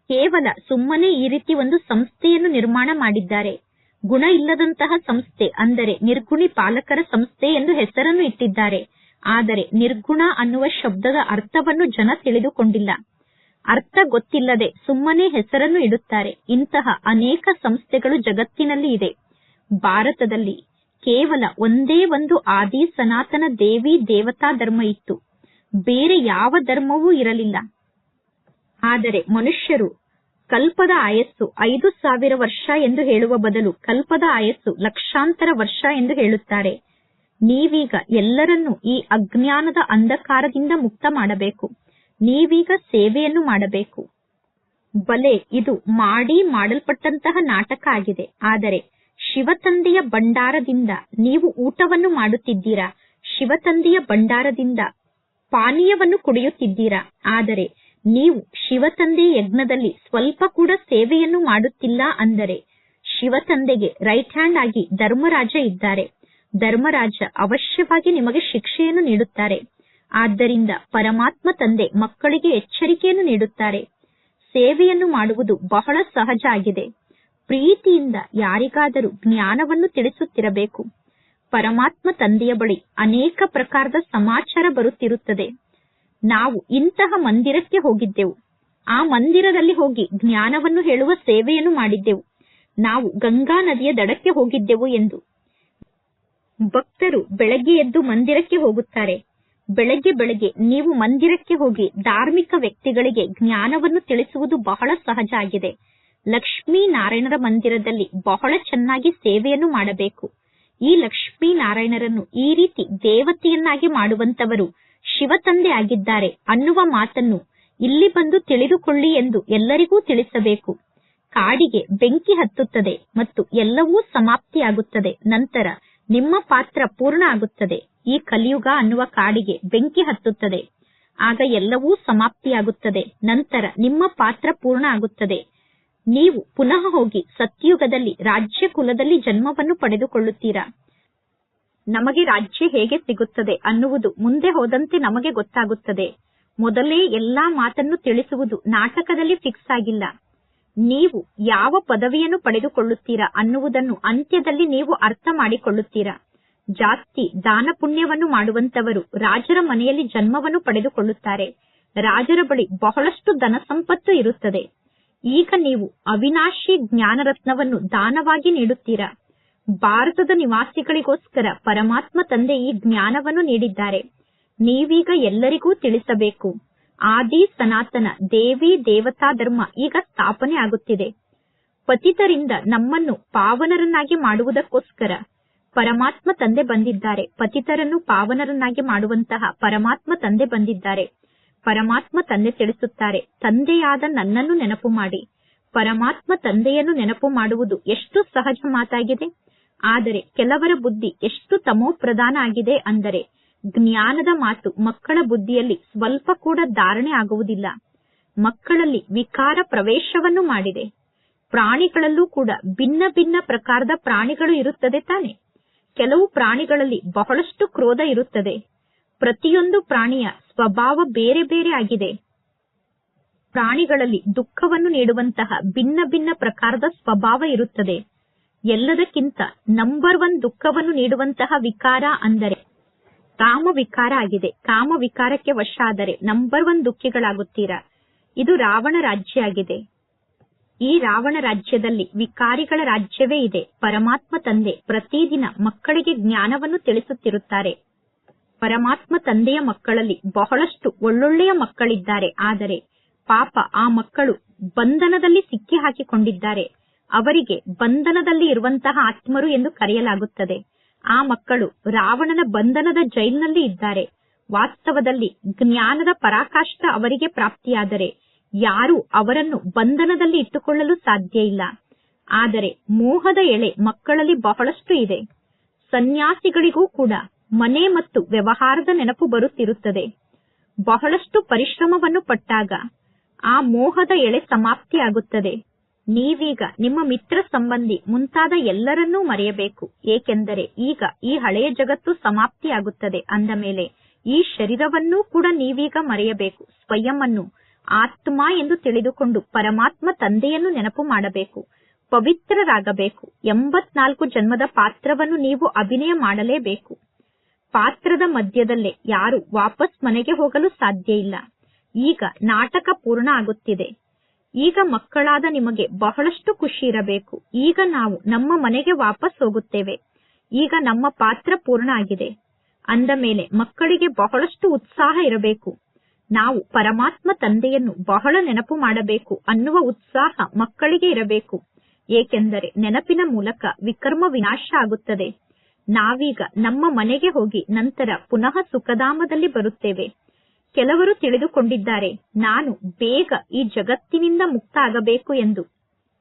ಕೇವಲ ಸುಮ್ಮನೆ ಈ ರೀತಿ ಒಂದು ಸಂಸ್ಥೆಯನ್ನು ನಿರ್ಮಾಣ ಮಾಡಿದ್ದಾರೆ. ಗುಣ ಇಲ್ಲದಂತಹ ಸಂಸ್ಥೆ ಅಂದರೆ ನಿರ್ಗುಣಿ ಪಾಲಕರ ಸಂಸ್ಥೆ ಎಂದು ಹೆಸರನ್ನು ಇಟ್ಟಿದ್ದಾರೆ. ಆದರೆ ನಿರ್ಗುಣ ಅನ್ನುವ ಶಬ್ದದ ಅರ್ಥವನ್ನು ಜನ ತಿಳಿದುಕೊಂಡಿಲ್ಲ. ಅರ್ಥ ಗೊತ್ತಿಲ್ಲದೆ ಸುಮ್ಮನೆ ಹೆಸರನ್ನು ಇಡುತ್ತಾರೆ. ಇಂತಹ ಅನೇಕ ಸಂಸ್ಥೆಗಳು ಜಗತ್ತಿನಲ್ಲಿ ಇದೆ. ಭಾರತದಲ್ಲಿ ಕೇವಲ ಒಂದೇ ಒಂದು ಆದಿ ಸನಾತನ ದೇವಿ ದೇವತಾ ಧರ್ಮ ಇತ್ತು. ಬೇರೆ ಯಾವ ಧರ್ಮವೂ ಇರಲಿಲ್ಲ. ಆದರೆ ಮನುಷ್ಯರು ಕಲ್ಪದ ಆಯಸ್ಸು ಐದು ಸಾವಿರ ವರ್ಷ ಎಂದು ಹೇಳುವ ಬದಲು ಕಲ್ಪದ ಆಯಸ್ಸು ಲಕ್ಷಾಂತರ ವರ್ಷ ಎಂದು ಹೇಳುತ್ತಾರೆ. ನೀವೀಗ ಎಲ್ಲರನ್ನೂ ಈ ಅಜ್ಞಾನದ ಅಂಧಕಾರದಿಂದ ಮುಕ್ತ ಮಾಡಬೇಕು. ನೀವೀಗ ಸೇವೆಯನ್ನು ಮಾಡಬೇಕು. ಬಲೆ, ಇದು ಮಾಡಿ ಮಾಡಲ್ಪಟ್ಟಂತಹ ನಾಟಕ ಆಗಿದೆ. ಆದರೆ ಶಿವತಂದೆಯ ಭಂಡಾರದಿಂದ ನೀವು ಊಟವನ್ನು ಮಾಡುತ್ತಿದ್ದೀರಾ? ಶಿವತಂದೆಯ ಭಂಡಾರದಿಂದ ಪಾನೀಯವನ್ನು ಕುಡಿಯುತ್ತಿದ್ದೀರಾ? ಆದರೆ ನೀವು ಶಿವತಂದೆ ಯಜ್ಞದಲ್ಲಿ ಸ್ವಲ್ಪ ಕೂಡ ಸೇವೆಯನ್ನು ಮಾಡುತ್ತಿಲ್ಲ ಅಂದರೆ ಶಿವತಂದೆಗೆ ರೈಟ್ ಹ್ಯಾಂಡ್ ಆಗಿ ಧರ್ಮರಾಜ ಇದ್ದಾರೆ. ಧರ್ಮರಾಜ ಅವಶ್ಯವಾಗಿ ನಿಮಗೆ ಶಿಕ್ಷೆಯನ್ನು ನೀಡುತ್ತಾರೆ. ಆದ್ದರಿಂದ ಪರಮಾತ್ಮ ತಂದೆ ಮಕ್ಕಳಿಗೆ ಎಚ್ಚರಿಕೆಯನ್ನು ನೀಡುತ್ತಾರೆ. ಸೇವೆಯನ್ನು ಮಾಡುವುದು ಬಹಳ ಸಹಜ ಆಗಿದೆ. ಪ್ರೀತಿಯಿಂದ ಯಾರಿಗಾದರೂ ಜ್ಞಾನವನ್ನು ತಿಳಿಸುತ್ತಿರಬೇಕು. ಪರಮಾತ್ಮ ತಂದೆಯ ಬಳಿ ಅನೇಕ ಪ್ರಕಾರದ ಸಮಾಚಾರ ಬರುತ್ತಿರುತ್ತದೆ. ನಾವು ಇಂತಹ ಮಂದಿರಕ್ಕೆ ಹೋಗಿದ್ದೆವು. ಆ ಮಂದಿರದಲ್ಲಿ ಹೋಗಿ ಜ್ಞಾನವನ್ನು ಹೇಳುವ ಸೇವೆಯನ್ನು ಮಾಡಿದ್ದೆವು. ನಾವು ಗಂಗಾ ನದಿಯ ದಡಕ್ಕೆ ಹೋಗಿದ್ದೆವು ಎಂದು ಭಕ್ತರು ಬೆಳಗ್ಗೆ ಎದ್ದು ಮಂದಿರಕ್ಕೆ ಹೋಗುತ್ತಾರೆ. ಬೆಳಗ್ಗೆ ಬೆಳಗ್ಗೆ ನೀವು ಮಂದಿರಕ್ಕೆ ಹೋಗಿ ಧಾರ್ಮಿಕ ವ್ಯಕ್ತಿಗಳಿಗೆ ಜ್ಞಾನವನ್ನು ತಿಳಿಸುವುದು ಬಹಳ ಸಹಜ ಆಗಿದೆ. ಲಕ್ಷ್ಮೀ ನಾರಾಯಣರ ಮಂದಿರದಲ್ಲಿ ಬಹಳ ಚೆನ್ನಾಗಿ ಸೇವೆಯನ್ನು ಮಾಡಬೇಕು. ಈ ಲಕ್ಷ್ಮೀ ನಾರಾಯಣರನ್ನು ಈ ರೀತಿ ದೇವತೆಯನ್ನಾಗಿ ಮಾಡುವಂತವರು ಶಿವತಂದೆ ಆಗಿದ್ದಾರೆ ಅನ್ನುವ ಮಾತನ್ನು ಇಲ್ಲಿ ಬಂದು ತಿಳಿದುಕೊಳ್ಳಿ ಎಂದು ಎಲ್ಲರಿಗೂ ತಿಳಿಸಬೇಕು. ಕಾಡಿಗೆ ಬೆಂಕಿ ಹತ್ತುತ್ತದೆ ಮತ್ತು ಎಲ್ಲವೂ ಸಮಾಪ್ತಿಯಾಗುತ್ತದೆ. ನಂತರ ನಿಮ್ಮ ಪಾತ್ರ ಪೂರ್ಣ ಆಗುತ್ತದೆ. ಈ ಕಲಿಯುಗ ಅನ್ನುವ ಕಾಡಿಗೆ ಬೆಂಕಿ ಹತ್ತುತ್ತದೆ. ಆಗ ಎಲ್ಲವೂ ಸಮಾಪ್ತಿಯಾಗುತ್ತದೆ. ನಂತರ ನಿಮ್ಮ ಪಾತ್ರ ಪೂರ್ಣ ಆಗುತ್ತದೆ. ನೀವು ಪುನಃ ಹೋಗಿ ಸತ್ಯುಗದಲ್ಲಿ ರಾಜ್ಯ ಕುಲದಲ್ಲಿ ಜನ್ಮವನ್ನು ಪಡೆದುಕೊಳ್ಳುತ್ತೀರಾ? ನಮಗೆ ರಾಜ್ಯ ಹೇಗೆ ಸಿಗುತ್ತದೆ ಅನ್ನುವುದು ಮುಂದೆ ಹೋದಂತೆ ನಮಗೆ ಗೊತ್ತಾಗುತ್ತದೆ. ಮೊದಲೇ ಎಲ್ಲಾ ಮಾತನ್ನು ತಿಳಿಸುವುದು ನಾಟಕದಲ್ಲಿ ಫಿಕ್ಸ್ ಆಗಿಲ್ಲ. ನೀವು ಯಾವ ಪದವಿಯನ್ನು ಪಡೆದುಕೊಳ್ಳುತ್ತೀರಾ ಅನ್ನುವುದನ್ನು ಅಂತ್ಯದಲ್ಲಿ ನೀವು ಅರ್ಥ ಮಾಡಿಕೊಳ್ಳುತ್ತೀರಾ? ಜಾಸ್ತಿ ದಾನ ಪುಣ್ಯವನ್ನು ಮಾಡುವಂತವರು ರಾಜರ ಮನೆಯಲ್ಲಿ ಜನ್ಮವನ್ನು ಪಡೆದುಕೊಳ್ಳುತ್ತಾರೆ. ರಾಜರ ಬಳಿ ಬಹಳಷ್ಟು ಧನ ಸಂಪತ್ತು ಇರುತ್ತದೆ. ಈಗ ನೀವು ಅವಿನಾಶಿ ಜ್ಞಾನರತ್ನವನ್ನು ದಾನವಾಗಿ ನೀಡುತ್ತೀರಾ? ಭಾರತದ ನಿವಾಸಿಗಳಿಗೋಸ್ಕರ ಪರಮಾತ್ಮ ತಂದೆ ಈ ಜ್ಞಾನವನ್ನು ನೀಡಿದ್ದಾರೆ. ನೀವೀಗ ಎಲ್ಲರಿಗೂ ತಿಳಿಸಬೇಕು. ಆದಿ ಸನಾತನ ದೇವಿ ದೇವತಾ ಧರ್ಮ ಈಗ ಸ್ಥಾಪನೆ ಆಗುತ್ತಿದೆ. ಪತಿತರಿಂದ ನಮ್ಮನ್ನು ಪಾವನರನ್ನಾಗಿ ಮಾಡುವುದಕ್ಕೋಸ್ಕರ ಪರಮಾತ್ಮ ತಂದೆ ಬಂದಿದ್ದಾರೆ. ಪತಿತರನ್ನು ಪಾವನರನ್ನಾಗಿ ಮಾಡುವಂತಹ ಪರಮಾತ್ಮ ತಂದೆ ಬಂದಿದ್ದಾರೆ. ಪರಮಾತ್ಮ ತಂದೆ ತಿಳಿಸುತ್ತಾರೆ, ತಂದೆಯಾದ ನನ್ನನ್ನು ನೆನಪು ಮಾಡಿ. ಪರಮಾತ್ಮ ತಂದೆಯನ್ನು ನೆನಪು ಮಾಡುವುದು ಎಷ್ಟು ಸಹಜ ಮಾತಾಗಿದೆ. ಆದರೆ ಕೆಲವರ ಬುದ್ಧಿ ಎಷ್ಟು ತಮೋ ಪ್ರಧಾನ ಆಗಿದೆ ಅಂದರೆ ಜ್ಞಾನದ ಮಾತು ಮಕ್ಕಳ ಬುದ್ಧಿಯಲ್ಲಿ ಸ್ವಲ್ಪ ಕೂಡ ಧಾರಣೆ ಆಗುವುದಿಲ್ಲ. ಮಕ್ಕಳಲ್ಲಿ ವಿಕಾರ ಪ್ರವೇಶವನ್ನು ಮಾಡಿದೆ. ಪ್ರಾಣಿಗಳಲ್ಲೂ ಕೂಡ ಭಿನ್ನ ಭಿನ್ನ ಪ್ರಕಾರದ ಪ್ರಾಣಿಗಳು ಇರುತ್ತದೆ ತಾನೆ. ಕೆಲವು ಪ್ರಾಣಿಗಳಲ್ಲಿ ಬಹಳಷ್ಟು ಕ್ರೋಧ ಇರುತ್ತದೆ. ಪ್ರತಿಯೊಂದು ಪ್ರಾಣಿಯ ಸ್ವಭಾವ ಬೇರೆ ಬೇರೆ ಆಗಿದೆ. ಪ್ರಾಣಿಗಳಲ್ಲಿ ದುಃಖವನ್ನು ನೀಡುವಂತಹ ಭಿನ್ನ ಭಿನ್ನ ಪ್ರಕಾರದ ಸ್ವಭಾವ ಇರುತ್ತದೆ. ಎಲ್ಲದಕ್ಕಿಂತ ನಂಬರ್ ಒನ್ ದುಃಖವನ್ನು ನೀಡುವಂತಹ ವಿಕಾರ ಅಂದರೆ ಕಾಮ ವಿಕಾರ ಆಗಿದೆ. ಕಾಮ ವಿಕಾರಕ್ಕೆ ವಶ ಆದರೆ ನಂಬರ್ ಒನ್ ದುಃಖಿಗಳಾಗುತ್ತೀರಾ? ಇದು ರಾವಣ ರಾಜ್ಯ ಆಗಿದೆ. ಈ ರಾವಣ ರಾಜ್ಯದಲ್ಲಿ ವಿಕಾರಿಗಳ ರಾಜ್ಯವೇ ಇದೆ. ಪರಮಾತ್ಮ ತಂದೆ ಪ್ರತಿದಿನ ಮಕ್ಕಳಿಗೆ ಜ್ಞಾನವನ್ನು ತಿಳಿಸುತ್ತಿರುತ್ತಾರೆ. ಪರಮಾತ್ಮ ತಂದೆಯ ಮಕ್ಕಳಲ್ಲಿ ಬಹಳಷ್ಟು ಒಳ್ಳೊಳ್ಳೆಯ ಮಕ್ಕಳಿದ್ದಾರೆ. ಆದರೆ ಪಾಪ ಆ ಮಕ್ಕಳು ಬಂಧನದಲ್ಲಿ ಸಿಕ್ಕಿ ಹಾಕಿಕೊಂಡಿದ್ದಾರೆ ಅವರಿಗೆ ಬಂಧನದಲ್ಲಿ ಇರುವಂತಹ ಆತ್ಮರು ಎಂದು ಕರೆಯಲಾಗುತ್ತದೆ. ಆ ಮಕ್ಕಳು ರಾವಣನ ಬಂಧನದ ಜೈಲಿನಲ್ಲಿ ಇದ್ದಾರೆ. ವಾಸ್ತವದಲ್ಲಿ ಜ್ಞಾನದ ಪರಾಕಾಷ್ಟ ಅವರಿಗೆ ಪ್ರಾಪ್ತಿಯಾದರೆ ಯಾರೂ ಅವರನ್ನು ಬಂಧನದಲ್ಲಿ ಇಟ್ಟುಕೊಳ್ಳಲು ಸಾಧ್ಯ ಇಲ್ಲ. ಆದರೆ ಮೋಹದ ಎಳೆ ಮಕ್ಕಳಲ್ಲಿ ಬಹಳಷ್ಟು ಇದೆ. ಸನ್ಯಾಸಿಗಳಿಗೂ ಕೂಡ ಮನೆ ಮತ್ತು ವ್ಯವಹಾರದ ನೆನಪು ಬರುತ್ತಿರುತ್ತದೆ. ಬಹಳಷ್ಟು ಪರಿಶ್ರಮವನ್ನು ಪಟ್ಟಾಗ ಆ ಮೋಹದ ಎಳೆ ಸಮಾಪ್ತಿಯಾಗುತ್ತದೆ. ನೀವೀಗ ನಿಮ್ಮ ಮಿತ್ರ ಸಂಬಂಧಿ ಮುಂತಾದ ಎಲ್ಲರನ್ನೂ ಮರೆಯಬೇಕು. ಏಕೆಂದರೆ ಈಗ ಈ ಹಳೆಯ ಜಗತ್ತು ಸಮಾಪ್ತಿಯಾಗುತ್ತದೆ ಅಂದ ಮೇಲೆ ಈ ಶರೀರವನ್ನೂ ಕೂಡ ನೀವೀಗ ಮರೆಯಬೇಕು. ಸ್ವಯಂ ಆತ್ಮ ಎಂದು ತಿಳಿದುಕೊಂಡು ಪರಮಾತ್ಮ ತಂದೆಯನ್ನು ನೆನಪು ಮಾಡಬೇಕು. ಪವಿತ್ರರಾಗಬೇಕು. ಎಂಬತ್ನಾಲ್ಕು ಜನ್ಮದ ಪಾತ್ರವನ್ನು ನೀವು ಅಭಿನಯ ಮಾಡಲೇಬೇಕು. ಪಾತ್ರದ ಮಧ್ಯದಲ್ಲೇ ಯಾರು ವಾಪಸ್ ಮನೆಗೆ ಹೋಗಲು ಸಾಧ್ಯ ಇಲ್ಲ. ಈಗ ನಾಟಕ ಪೂರ್ಣ ಆಗುತ್ತಿದೆ. ಈಗ ಮಕ್ಕಳಾದ ನಿಮಗೆ ಬಹಳಷ್ಟು ಖುಷಿ ಇರಬೇಕು ಈಗ ನಾವು ನಮ್ಮ ಮನೆಗೆ ವಾಪಸ್ ಹೋಗುತ್ತೇವೆ. ಈಗ ನಮ್ಮ ಪಾತ್ರ ಪೂರ್ಣ ಆಗಿದೆ ಅಂದ ಮೇಲೆ ಮಕ್ಕಳಿಗೆ ಬಹಳಷ್ಟು ಉತ್ಸಾಹ ಇರಬೇಕು. ನಾವು ಪರಮಾತ್ಮ ತಂದೆಯನ್ನು ಬಹಳ ನೆನಪು ಮಾಡಬೇಕು ಅನ್ನುವ ಉತ್ಸಾಹ ಮಕ್ಕಳಿಗೆ ಇರಬೇಕು. ಏಕೆಂದರೆ ನೆನಪಿನ ಮೂಲಕ ವಿಕರ್ಮ ವಿನಾಶ ಆಗುತ್ತದೆ. ನಾವೀಗ ನಮ್ಮ ಮನೆಗೆ ಹೋಗಿ ನಂತರ ಪುನಃ ಸುಖಧಾಮದಲ್ಲಿ ಬರುತ್ತೇವೆ. ಕೆಲವರು ತಿಳಿದುಕೊಂಡಿದ್ದಾರೆ, ನಾನು ಬೇಗ ಈ ಜಗತ್ತಿನಿಂದ ಮುಕ್ತ ಆಗಬೇಕು ಎಂದು.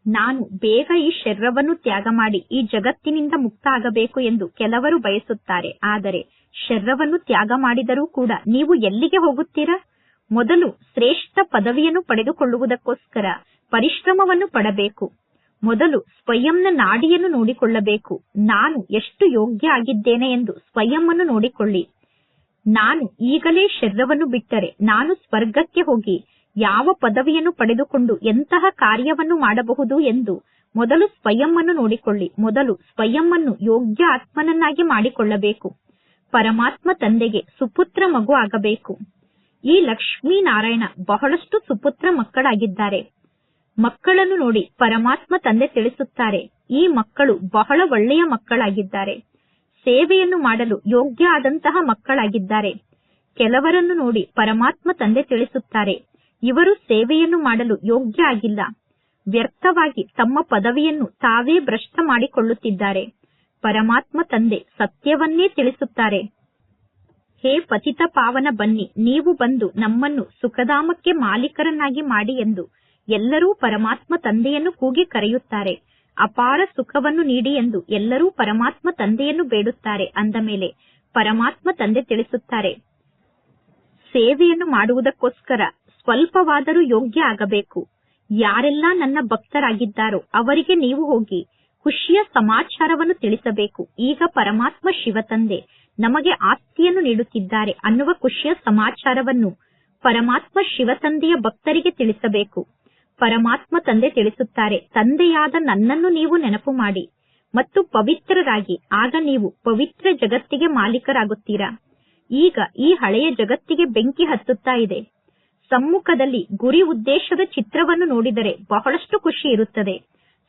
ನಾನು ಬೇಗ ಈ ಶರೀರವನ್ನು ತ್ಯಾಗ ಮಾಡಿ ಈ ಜಗತ್ತಿನಿಂದ ಮುಕ್ತ ಆಗಬೇಕು ಎಂದು ಕೆಲವರು ಬಯಸುತ್ತಾರೆ. ಆದರೆ ಶರೀರವನ್ನು ತ್ಯಾಗ ಮಾಡಿದರೂ ಕೂಡ ನೀವು ಎಲ್ಲಿಗೆ ಹೋಗುತ್ತೀರಾ? ಮೊದಲು ಶ್ರೇಷ್ಠ ಪದವಿಯನ್ನು ಪಡೆದುಕೊಳ್ಳುವುದಕ್ಕೋಸ್ಕರ ಪರಿಶ್ರಮವನ್ನು ಪಡಬೇಕು. ಮೊದಲು ಸ್ವಯಂನ ನಾಡಿಯನ್ನು ನೋಡಿಕೊಳ್ಳಬೇಕು. ನಾನು ಎಷ್ಟು ಯೋಗ್ಯ ಆಗಿದ್ದೇನೆ ಎಂದು ಸ್ವಯಂ ನೋಡಿಕೊಳ್ಳಿ. ನಾನು ಈಗಲೇ ಶರೀರವನ್ನು ಬಿಟ್ಟರೆ ನಾನು ಸ್ವರ್ಗಕ್ಕೆ ಹೋಗಿ ಯಾವ ಪದವಿಯನ್ನು ಪಡೆದುಕೊಂಡು ಎಂತಹ ಕಾರ್ಯವನ್ನು ಮಾಡಬಹುದು ಎಂದು ಮೊದಲು ಸ್ವಯಂನ್ನು ನೋಡಿಕೊಳ್ಳಿ. ಮೊದಲು ಸ್ವಯಂ ಯೋಗ್ಯ ಆತ್ಮನನ್ನಾಗಿ ಮಾಡಿಕೊಳ್ಳಬೇಕು. ಪರಮಾತ್ಮ ತಂದೆಗೆ ಸುಪುತ್ರ ಮಗು ಆಗಬೇಕು. ಈ ಲಕ್ಷ್ಮೀನಾರಾಯಣ ಬಹಳಷ್ಟು ಸುಪುತ್ರ ಮಕ್ಕಳಾಗಿದ್ದಾರೆ. ಮಕ್ಕಳನ್ನು ನೋಡಿ ಪರಮಾತ್ಮ ತಂದೆ ತಿಳಿಸುತ್ತಾರೆ, ಈ ಮಕ್ಕಳು ಬಹಳ ಒಳ್ಳೆಯ ಮಕ್ಕಳಾಗಿದ್ದಾರೆ. ಸೇವೆಯನ್ನು ಮಾಡಲು ಯೋಗ್ಯ ಆದಂತಹ ಮಕ್ಕಳಾಗಿದ್ದಾರೆ. ಕೆಲವರನ್ನು ನೋಡಿ ಪರಮಾತ್ಮ ತಂದೆ ತಿಳಿಸುತ್ತಾರೆ. ಇವರು ಸೇವೆಯನ್ನು ಮಾಡಲು ಯೋಗ್ಯ ಆಗಿಲ್ಲ ವ್ಯರ್ಥವಾಗಿ ತಮ್ಮ ಪದವಿಯನ್ನು ತಾವೇ ಭ್ರಷ್ಟ ಮಾಡಿಕೊಳ್ಳುತ್ತಿದ್ದಾರೆ. ಪರಮಾತ್ಮ ತಂದೆ ಸತ್ಯವನ್ನೇ ತಿಳಿಸುತ್ತಾರೆ. ಹೇ ಪತಿತ ಪಾವನ ಬನ್ನಿ, ನೀವು ಬಂದು ನಮ್ಮನ್ನು ಸುಖಧಾಮಕ್ಕೆ ಮಾಲೀಕರನ್ನಾಗಿ ಮಾಡಿ ಎಂದು ಎಲ್ಲರೂ ಪರಮಾತ್ಮ ತಂದೆಯನ್ನು ಕೂಗಿ ಕರೆಯುತ್ತಾರೆ. ಅಪಾರ ಸುಖವನ್ನು ನೀಡಿ ಎಂದು ಎಲ್ಲರೂ ಪರಮಾತ್ಮ ತಂದೆಯನ್ನು ಬೇಡುತ್ತಾರೆ ಅಂದ ಮೇಲೆ ಪರಮಾತ್ಮ ತಂದೆ ತಿಳಿಸುತ್ತಾರೆ. ಸೇವೆಯನ್ನು ಮಾಡುವುದಕ್ಕೋಸ್ಕರ ಸ್ವಲ್ಪವಾದರೂ ಯೋಗ್ಯ ಆಗಬೇಕು. ಯಾರೆಲ್ಲ ನನ್ನ ಭಕ್ತರಾಗಿದ್ದಾರೋ ಅವರಿಗೆ ನೀವು ಹೋಗಿ ಖುಷಿಯ ಸಮಾಚಾರವನ್ನು ತಿಳಿಸಬೇಕು. ಈಗ ಪರಮಾತ್ಮ ಶಿವ ತಂದೆ ನಮಗೆ ಆಸ್ತಿಯನ್ನು ನೀಡುತ್ತಿದ್ದಾರೆ ಅನ್ನುವ ಖುಷಿಯ ಸಮಾಚಾರವನ್ನು ಪರಮಾತ್ಮ ಶಿವ ತಂದೆಯ ಭಕ್ತರಿಗೆ ತಿಳಿಸಬೇಕು. ಪರಮಾತ್ಮ ತಂದೆ ತಿಳಿಸುತ್ತಾರೆ, ತಂದೆಯಾದ ನನ್ನನ್ನು ನೀವು ನೆನಪು ಮಾಡಿ ಮತ್ತು ಪವಿತ್ರರಾಗಿ, ಆಗ ನೀವು ಪವಿತ್ರ ಜಗತ್ತಿಗೆ ಮಾಲೀಕರಾಗುತ್ತೀರಾ? ಈಗ ಈ ಹಳೆಯ ಜಗತ್ತಿಗೆ ಬೆಂಕಿ ಹತ್ತುತ್ತಾ ಇದೆ. ಸಮ್ಮುಖದಲ್ಲಿ ಗುರಿ ಉದ್ದೇಶದ ಚಿತ್ರವನ್ನು ನೋಡಿದರೆ ಬಹಳಷ್ಟು ಖುಷಿ ಇರುತ್ತದೆ.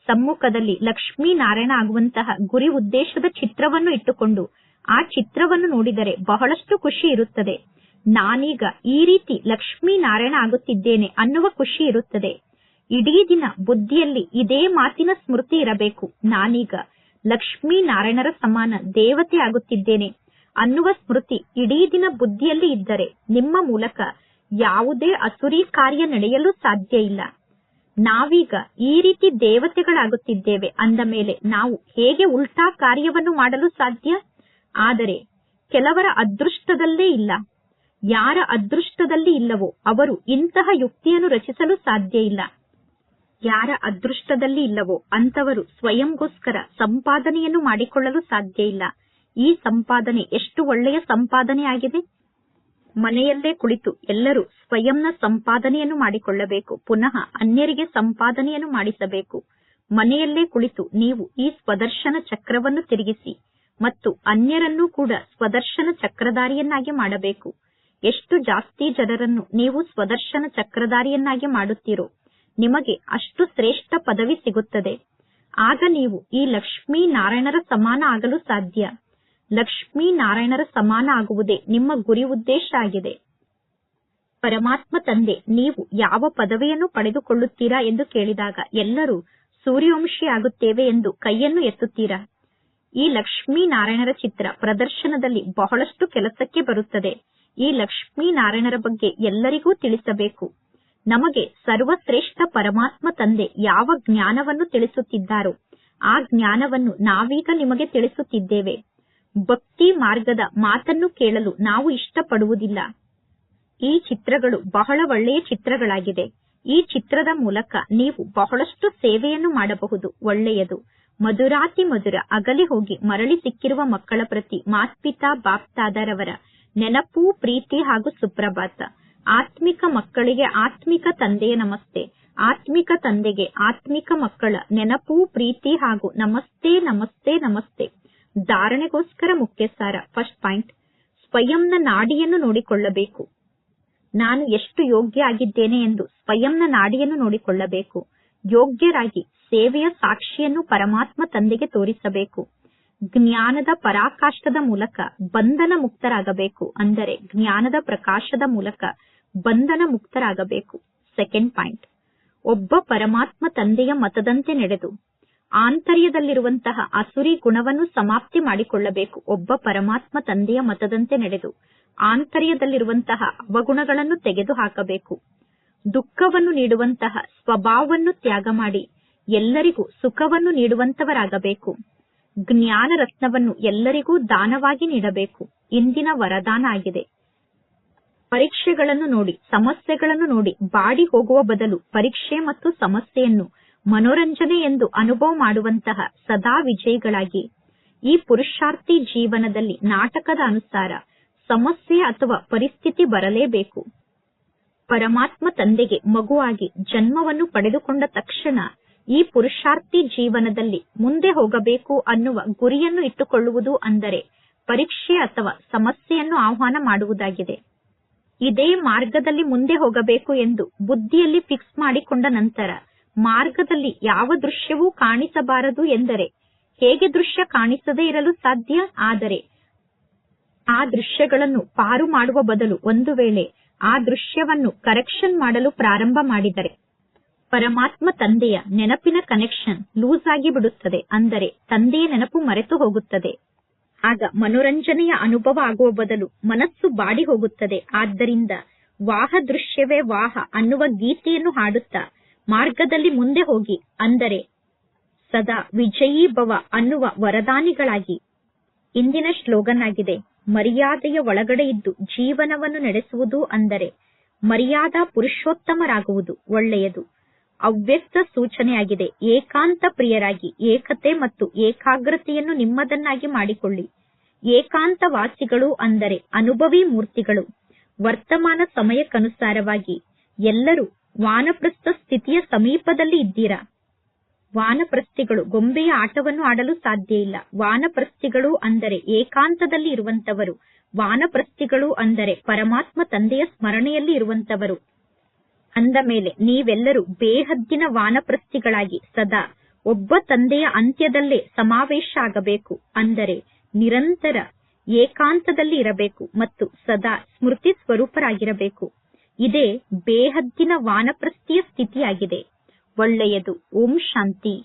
ಸಮ್ಮುಖದಲ್ಲಿ ಲಕ್ಷ್ಮೀ ನಾರಾಯಣ ಆಗುವಂತಹ ಗುರಿ ಉದ್ದೇಶದ ಚಿತ್ರವನ್ನು ಇಟ್ಟುಕೊಂಡು ಆ ಚಿತ್ರವನ್ನು ನೋಡಿದರೆ ಬಹಳಷ್ಟು ಖುಷಿ ಇರುತ್ತದೆ. ನಾನೀಗ ಈ ರೀತಿ ಲಕ್ಷ್ಮೀ ನಾರಾಯಣ ಆಗುತ್ತಿದ್ದೇನೆ ಅನ್ನುವ ಖುಷಿ ಇರುತ್ತದೆ. ಇಡೀ ದಿನ ಬುದ್ಧಿಯಲ್ಲಿ ಇದೇ ಮಾತಿನ ಸ್ಮೃತಿ ಇರಬೇಕು. ನಾನೀಗ ಲಕ್ಷ್ಮೀ ನಾರಾಯಣರ ಸಮಾನ ದೇವತೆ ಆಗುತ್ತಿದ್ದೇನೆ. ಅನ್ನುವ ಸ್ಮೃತಿ ಇಡೀ ದಿನ ಬುದ್ಧಿಯಲ್ಲಿ ಇದ್ದರೆ ನಿಮ್ಮ ಮೂಲಕ ಯಾವುದೇ ಅಸುರಿ ಕಾರ್ಯ ನಡೆಯಲು ಸಾಧ್ಯ ಇಲ್ಲ. ನಾವೀಗ ಈ ರೀತಿ ದೇವತೆಗಳಾಗುತ್ತಿದ್ದೇವೆ. ಅಂದ ಮೇಲೆ ನಾವು ಹೇಗೆ ಉಲ್ಟಾ ಕಾರ್ಯವನ್ನು ಮಾಡಲು ಸಾಧ್ಯ? ಆದರೆ ಕೆಲವರ ಅದೃಷ್ಟದಲ್ಲೇ ಇಲ್ಲ. ಯಾರ ಅದೃಷ್ಟದಲ್ಲಿ ಇಲ್ಲವೋ ಅವರು ಇಂತಹ ಯುಕ್ತಿಯನ್ನು ರಚಿಸಲು ಸಾಧ್ಯ ಇಲ್ಲ. ಯಾರ ಅದೃಷ್ಟದಲ್ಲಿ ಇಲ್ಲವೋ ಅಂತವರು ಸ್ವಯಂಗೋಸ್ಕರ ಸಂಪಾದನೆಯನ್ನು ಮಾಡಿಕೊಳ್ಳಲು ಸಾಧ್ಯ ಇಲ್ಲ. ಈ ಸಂಪಾದನೆ ಎಷ್ಟು ಒಳ್ಳೆಯ ಸಂಪಾದನೆ ಆಗಿದೆ? ಮನೆಯಲ್ಲೇ ಕುಳಿತು ಎಲ್ಲರೂ ಸ್ವಯಂನ ಸಂಪಾದನೆಯನ್ನು ಮಾಡಿಕೊಳ್ಳಬೇಕು. ಪುನಃ ಅನ್ಯರಿಗೆ ಸಂಪಾದನೆಯನ್ನು ಮಾಡಿಸಬೇಕು. ಮನೆಯಲ್ಲೇ ಕುಳಿತು ನೀವು ಈ ಸ್ವದರ್ಶನ ಚಕ್ರವನ್ನು ತಿರುಗಿಸಿ ಮತ್ತು ಅನ್ಯರನ್ನೂ ಕೂಡ ಸ್ವದರ್ಶನ ಚಕ್ರಧಾರಿಯನ್ನಾಗಿ ಮಾಡಬೇಕು. ಎಷ್ಟು ಜಾಸ್ತಿ ಜನರನ್ನು ನೀವು ಸ್ವದರ್ಶನ ಚಕ್ರಧಾರಿಯನ್ನಾಗಿ ಮಾಡುತ್ತೀರೋ ನಿಮಗೆ ಅಷ್ಟು ಶ್ರೇಷ್ಠ ಪದವಿ ಸಿಗುತ್ತದೆ. ಆಗ ನೀವು ಈ ಲಕ್ಷ್ಮೀ ನಾರಾಯಣರ ಸಮಾನ ಆಗಲು ಸಾಧ್ಯ. ಲಕ್ಷ್ಮೀ ನಾರಾಯಣರ ಸಮಾನ ಆಗುವುದೇ ನಿಮ್ಮ ಗುರಿ ಉದ್ದೇಶ ಆಗಿದೆ. ಪರಮಾತ್ಮ ತಂದೆ, ನೀವು ಯಾವ ಪದವಿಯನ್ನು ಪಡೆದುಕೊಳ್ಳುತ್ತೀರಾ ಎಂದು ಕೇಳಿದಾಗ ಎಲ್ಲರೂ ಸೂರ್ಯವಂಶಿ ಆಗುತ್ತೇವೆ ಎಂದು ಕೈಯನ್ನು ಎತ್ತುತ್ತೀರಾ? ಈ ಲಕ್ಷ್ಮೀ ನಾರಾಯಣರ ಚಿತ್ರ ಪ್ರದರ್ಶನದಲ್ಲಿ ಬಹಳಷ್ಟು ಕೆಲಸಕ್ಕೆ ಬರುತ್ತದೆ. ಈ ಲಕ್ಷ್ಮೀ ನಾರಾಯಣರ ಬಗ್ಗೆ ಎಲ್ಲರಿಗೂ ತಿಳಿಸಬೇಕು. ನಮಗೆ ಸರ್ವಶ್ರೇಷ್ಠ ಪರಮಾತ್ಮ ತಂದೆ ಯಾವ ಜ್ಞಾನವನ್ನು ತಿಳಿಸುತ್ತಿದ್ದಾರೋ, ಆ ಜ್ಞಾನವನ್ನು ನಾವೀಗ ನಿಮಗೆ ತಿಳಿಸುತ್ತಿದ್ದೇವೆ. ಭಕ್ತಿ ಮಾರ್ಗದ ಮಾತನ್ನು ಕೇಳಲು ನಾವು ಇಷ್ಟಪಡುವುದಿಲ್ಲ. ಈ ಚಿತ್ರಗಳು ಬಹಳ ಒಳ್ಳೆಯ ಚಿತ್ರಗಳಾಗಿದೆ. ಈ ಚಿತ್ರದ ಮೂಲಕ ನೀವು ಬಹಳಷ್ಟು ಸೇವೆಯನ್ನು ಮಾಡಬಹುದು. ಒಳ್ಳೆಯದು. ಮಧುರಾತಿ ಮಧುರ ಅಗಲಿ ಹೋಗಿ ಮರಳಿ ಸಿಕ್ಕಿರುವ ಮಕ್ಕಳ ಪ್ರತಿ ಮಾತ್ಪಿತಾ ಬಾಪ್ತಾದರವರ ನೆನಪು, ಪ್ರೀತಿ ಹಾಗೂ ಸುಪ್ರಭಾತ. ಆತ್ಮಿಕ ಮಕ್ಕಳಿಗೆ ಆತ್ಮಿಕ ತಂದೆಯ ನಮಸ್ತೆ. ಆತ್ಮಿಕ ತಂದೆಗೆ ಆತ್ಮಿಕ ಮಕ್ಕಳ ನೆನಪು, ಪ್ರೀತಿ ಹಾಗೂ ನಮಸ್ತೆ ನಮಸ್ತೆ ನಮಸ್ತೆ. ಧಾರಣೆಗೋಸ್ಕರ ಮುಖ್ಯ ಸಾರ ಫಸ್ಟ್ ಪಾಯಿಂಟ್. ಸ್ವಯಂನ ನಾಡಿಯನ್ನು ನೋಡಿಕೊಳ್ಳಬೇಕು. ನಾನು ಎಷ್ಟು ಯೋಗ್ಯ ಆಗಿದ್ದೇನೆ ಎಂದು ಸ್ವಯಂನ ನಾಡಿಯನ್ನು ನೋಡಿಕೊಳ್ಳಬೇಕು. ಯೋಗ್ಯರಾಗಿ ಸೇವೆಯ ಸಾಕ್ಷಿಯನ್ನು ಪರಮಾತ್ಮ ತಂದೆಗೆ ತೋರಿಸಬೇಕು. ಜ್ಞಾನದ ಪರಾಕಾಷ್ಠದ ಮೂಲಕ ಬಂಧನ ಮುಕ್ತರಾಗಬೇಕು. ಅಂದರೆ ಜ್ಞಾನದ ಪ್ರಕಾಶದ ಮೂಲಕ ಬಂಧನ ಮುಕ್ತರಾಗಬೇಕು ಸೆಕೆಂಡ್ ಪಾಯಿಂಟ್ ಒಬ್ಬ ಪರಮಾತ್ಮ ತಂದೆಯ ಮತದಂತೆ ನಡೆದು, ಆಂತರ್ಯದಲ್ಲಿರುವಂತಹ ಅಸುರಿ ಗುಣವನ್ನು ಸಮಾಪ್ತಿ ಮಾಡಿಕೊಳ್ಳಬೇಕು. ಒಬ್ಬ ಪರಮಾತ್ಮ ತಂದೆಯ ಮತದಂತೆ ನಡೆದು, ಆಂತರ್ಯದಲ್ಲಿರುವಂತಹ ಅವಗುಣಗಳನ್ನು ತೆಗೆದುಹಾಕಬೇಕು. ದುಃಖವನ್ನು ನೀಡುವಂತಹ ಸ್ವಭಾವವನ್ನು ತ್ಯಾಗ ಮಾಡಿ, ಎಲ್ಲರಿಗೂ ಸುಖವನ್ನು ನೀಡುವಂತವರಾಗಬೇಕು ಜ್ಞಾನ ರತ್ನವನ್ನು ಎಲ್ಲರಿಗೂ ದಾನವಾಗಿ ನೀಡಬೇಕು. ಇಂದಿನ ವರದಾನ ಆಗಿದೆ. ಪರೀಕ್ಷೆಗಳನ್ನು ನೋಡಿ, ಸಮಸ್ಯೆಗಳನ್ನು ನೋಡಿ, ಬಾಡಿ ಹೋಗುವ ಬದಲು ಪರೀಕ್ಷೆ ಮತ್ತು ಸಮಸ್ಯೆಯನ್ನು ಮನೋರಂಜನೆ ಎಂದು ಅನುಭವ ಮಾಡುವಂತಹ ಸದಾ ವಿಜಯಿಗಳಾಗಿ. ಈ ಪುರುಷಾರ್ಥಿ ಜೀವನದಲ್ಲಿ ನಾಟಕದ ಅನುಸಾರ ಸಮಸ್ಯೆ ಅಥವಾ ಪರಿಸ್ಥಿತಿ ಬರಲೇಬೇಕು. ಪರಮಾತ್ಮ ತಂದೆಗೆ ಮಗುವಾಗಿ ಜನ್ಮವನ್ನು ಪಡೆದುಕೊಂಡ ತಕ್ಷಣ ಈ ಪುರುಷಾರ್ಥಿ ಜೀವನದಲ್ಲಿ ಮುಂದೆ ಹೋಗಬೇಕು ಅನ್ನುವ ಗುರಿಯನ್ನು ಇಟ್ಟುಕೊಳ್ಳುವುದು ಅಂದರೆ ಪರೀಕ್ಷೆ ಅಥವಾ ಸಮಸ್ಯೆಯನ್ನು ಆಹ್ವಾನ ಮಾಡುವುದಾಗಿದೆ. ಇದೇ ಮಾರ್ಗದಲ್ಲಿ ಮುಂದೆ ಹೋಗಬೇಕು ಎಂದು ಬುದ್ಧಿಯಲ್ಲಿ ಫಿಕ್ಸ್ ಮಾಡಿಕೊಂಡ ನಂತರ ಮಾರ್ಗದಲ್ಲಿ ಯಾವ ದೃಶ್ಯವೂ ಕಾಣಿಸಬಾರದು ಎಂದರೆ ಹೇಗೆ ದೃಶ್ಯ ಕಾಣಿಸದೇ ಇರಲು ಸಾಧ್ಯ? ಆದರೆ ಆ ದೃಶ್ಯಗಳನ್ನು ಪಾರು ಮಾಡುವ ಬದಲು ಒಂದು ವೇಳೆ ಆ ದೃಶ್ಯವನ್ನು ಕರೆಕ್ಷನ್ ಮಾಡಲು ಪ್ರಾರಂಭ ಮಾಡಿದರೆ ಪರಮಾತ್ಮ ತಂದೆಯ ನೆನಪಿನ ಕನೆಕ್ಷನ್ ಲೂಸ್ ಆಗಿ ಬಿಡುತ್ತದೆ ಅಂದರೆ ತಂದೆಯ ನೆನಪು ಮರೆತು ಹೋಗುತ್ತದೆ. ಆಗ ಮನೋರಂಜನೆಯ ಅನುಭವ ಆಗುವ ಬದಲು ಮನಸ್ಸು ಬಾಡಿ ಹೋಗುತ್ತದೆ. ಆದ್ದರಿಂದ ವಾಹ ದೃಶ್ಯವೇ ವಾಹ ಅನ್ನುವ ಗೀತೆಯನ್ನು ಹಾಡುತ್ತಾ ಮಾರ್ಗದಲ್ಲಿ ಮುಂದೆ ಹೋಗಿ, ಅಂದರೆ ಸದಾ ವಿಜಯೀ ಭವ ಅನ್ನುವ ವರದಾನಿಗಳಾಗಿ. ಇಂದಿನ ಶ್ಲೋಗನ್ ಆಗಿದೆ ಮರ್ಯಾದೆಯ ಒಳಗಡೆ ಇದ್ದು ಜೀವನವನ್ನು ನಡೆಸುವುದು ಅಂದರೆ ಮರ್ಯಾದಾ ಪುರುಷೋತ್ತಮರಾಗುವುದು ಒಳ್ಳೆಯದು. ಅವ್ಯಕ್ತ ಸೂಚನೆಯಾಗಿದೆ. ಏಕಾಂತ ಪ್ರಿಯರಾಗಿ, ಏಕತೆ ಮತ್ತು ಏಕಾಗ್ರತೆಯನ್ನು ನಿಮ್ಮದನ್ನಾಗಿ ಮಾಡಿಕೊಳ್ಳಿ. ಏಕಾಂತ ವಾಸಿಗಳು ಅಂದರೆ ಅನುಭವಿ ಮೂರ್ತಿಗಳು. ವರ್ತಮಾನ ಸಮಯಕ್ಕನುಸಾರವಾಗಿ ಎಲ್ಲರೂ ವಾನಪ್ರಸ್ಥ ಸ್ಥಿತಿಯ ಸಮೀಪದಲ್ಲಿ ಇದ್ದೀರಾ? ವಾನಪ್ರಸ್ಥಿಗಳು ಗೊಂಬೆಯ ಆಟವನ್ನು ಆಡಲು ಸಾಧ್ಯ ಇಲ್ಲ. ವಾನಪ್ರಸ್ಥಿಗಳು ಅಂದರೆ ಏಕಾಂತದಲ್ಲಿ ಇರುವಂತವರು ವಾನಪ್ರಸ್ಥಿಗಳು ಅಂದರೆ ಪರಮಾತ್ಮ ತಂದೆಯ ಸ್ಮರಣೆಯಲ್ಲಿ ಇರುವಂತವರು ಅಂದ ಮೇಲೆ ನೀವೆಲ್ಲರೂ ಬೇಹದ್ದಿನ ವಾನಪ್ರಸ್ಥಿಗಳಾಗಿ ಸದಾ ಒಬ್ಬ ತಂದೆಯ ಅಂತ್ಯದಲ್ಲೇ ಸಮಾವೇಶ ಆಗಬೇಕು ಅಂದರೆ ನಿರಂತರ ಏಕಾಂತದಲ್ಲಿ ಇರಬೇಕು ಮತ್ತು ಸದಾ ಸ್ಮೃತಿ ಸ್ವರೂಪರಾಗಿರಬೇಕು. ಇದೇ ಬೇಹದ್ದಿನ ವಾನಪ್ರಸ್ಥಿಯ ಸ್ಥಿತಿಯಾಗಿದೆ. ಒಳ್ಳೆಯದು. ಓಂ ಶಾಂತಿ.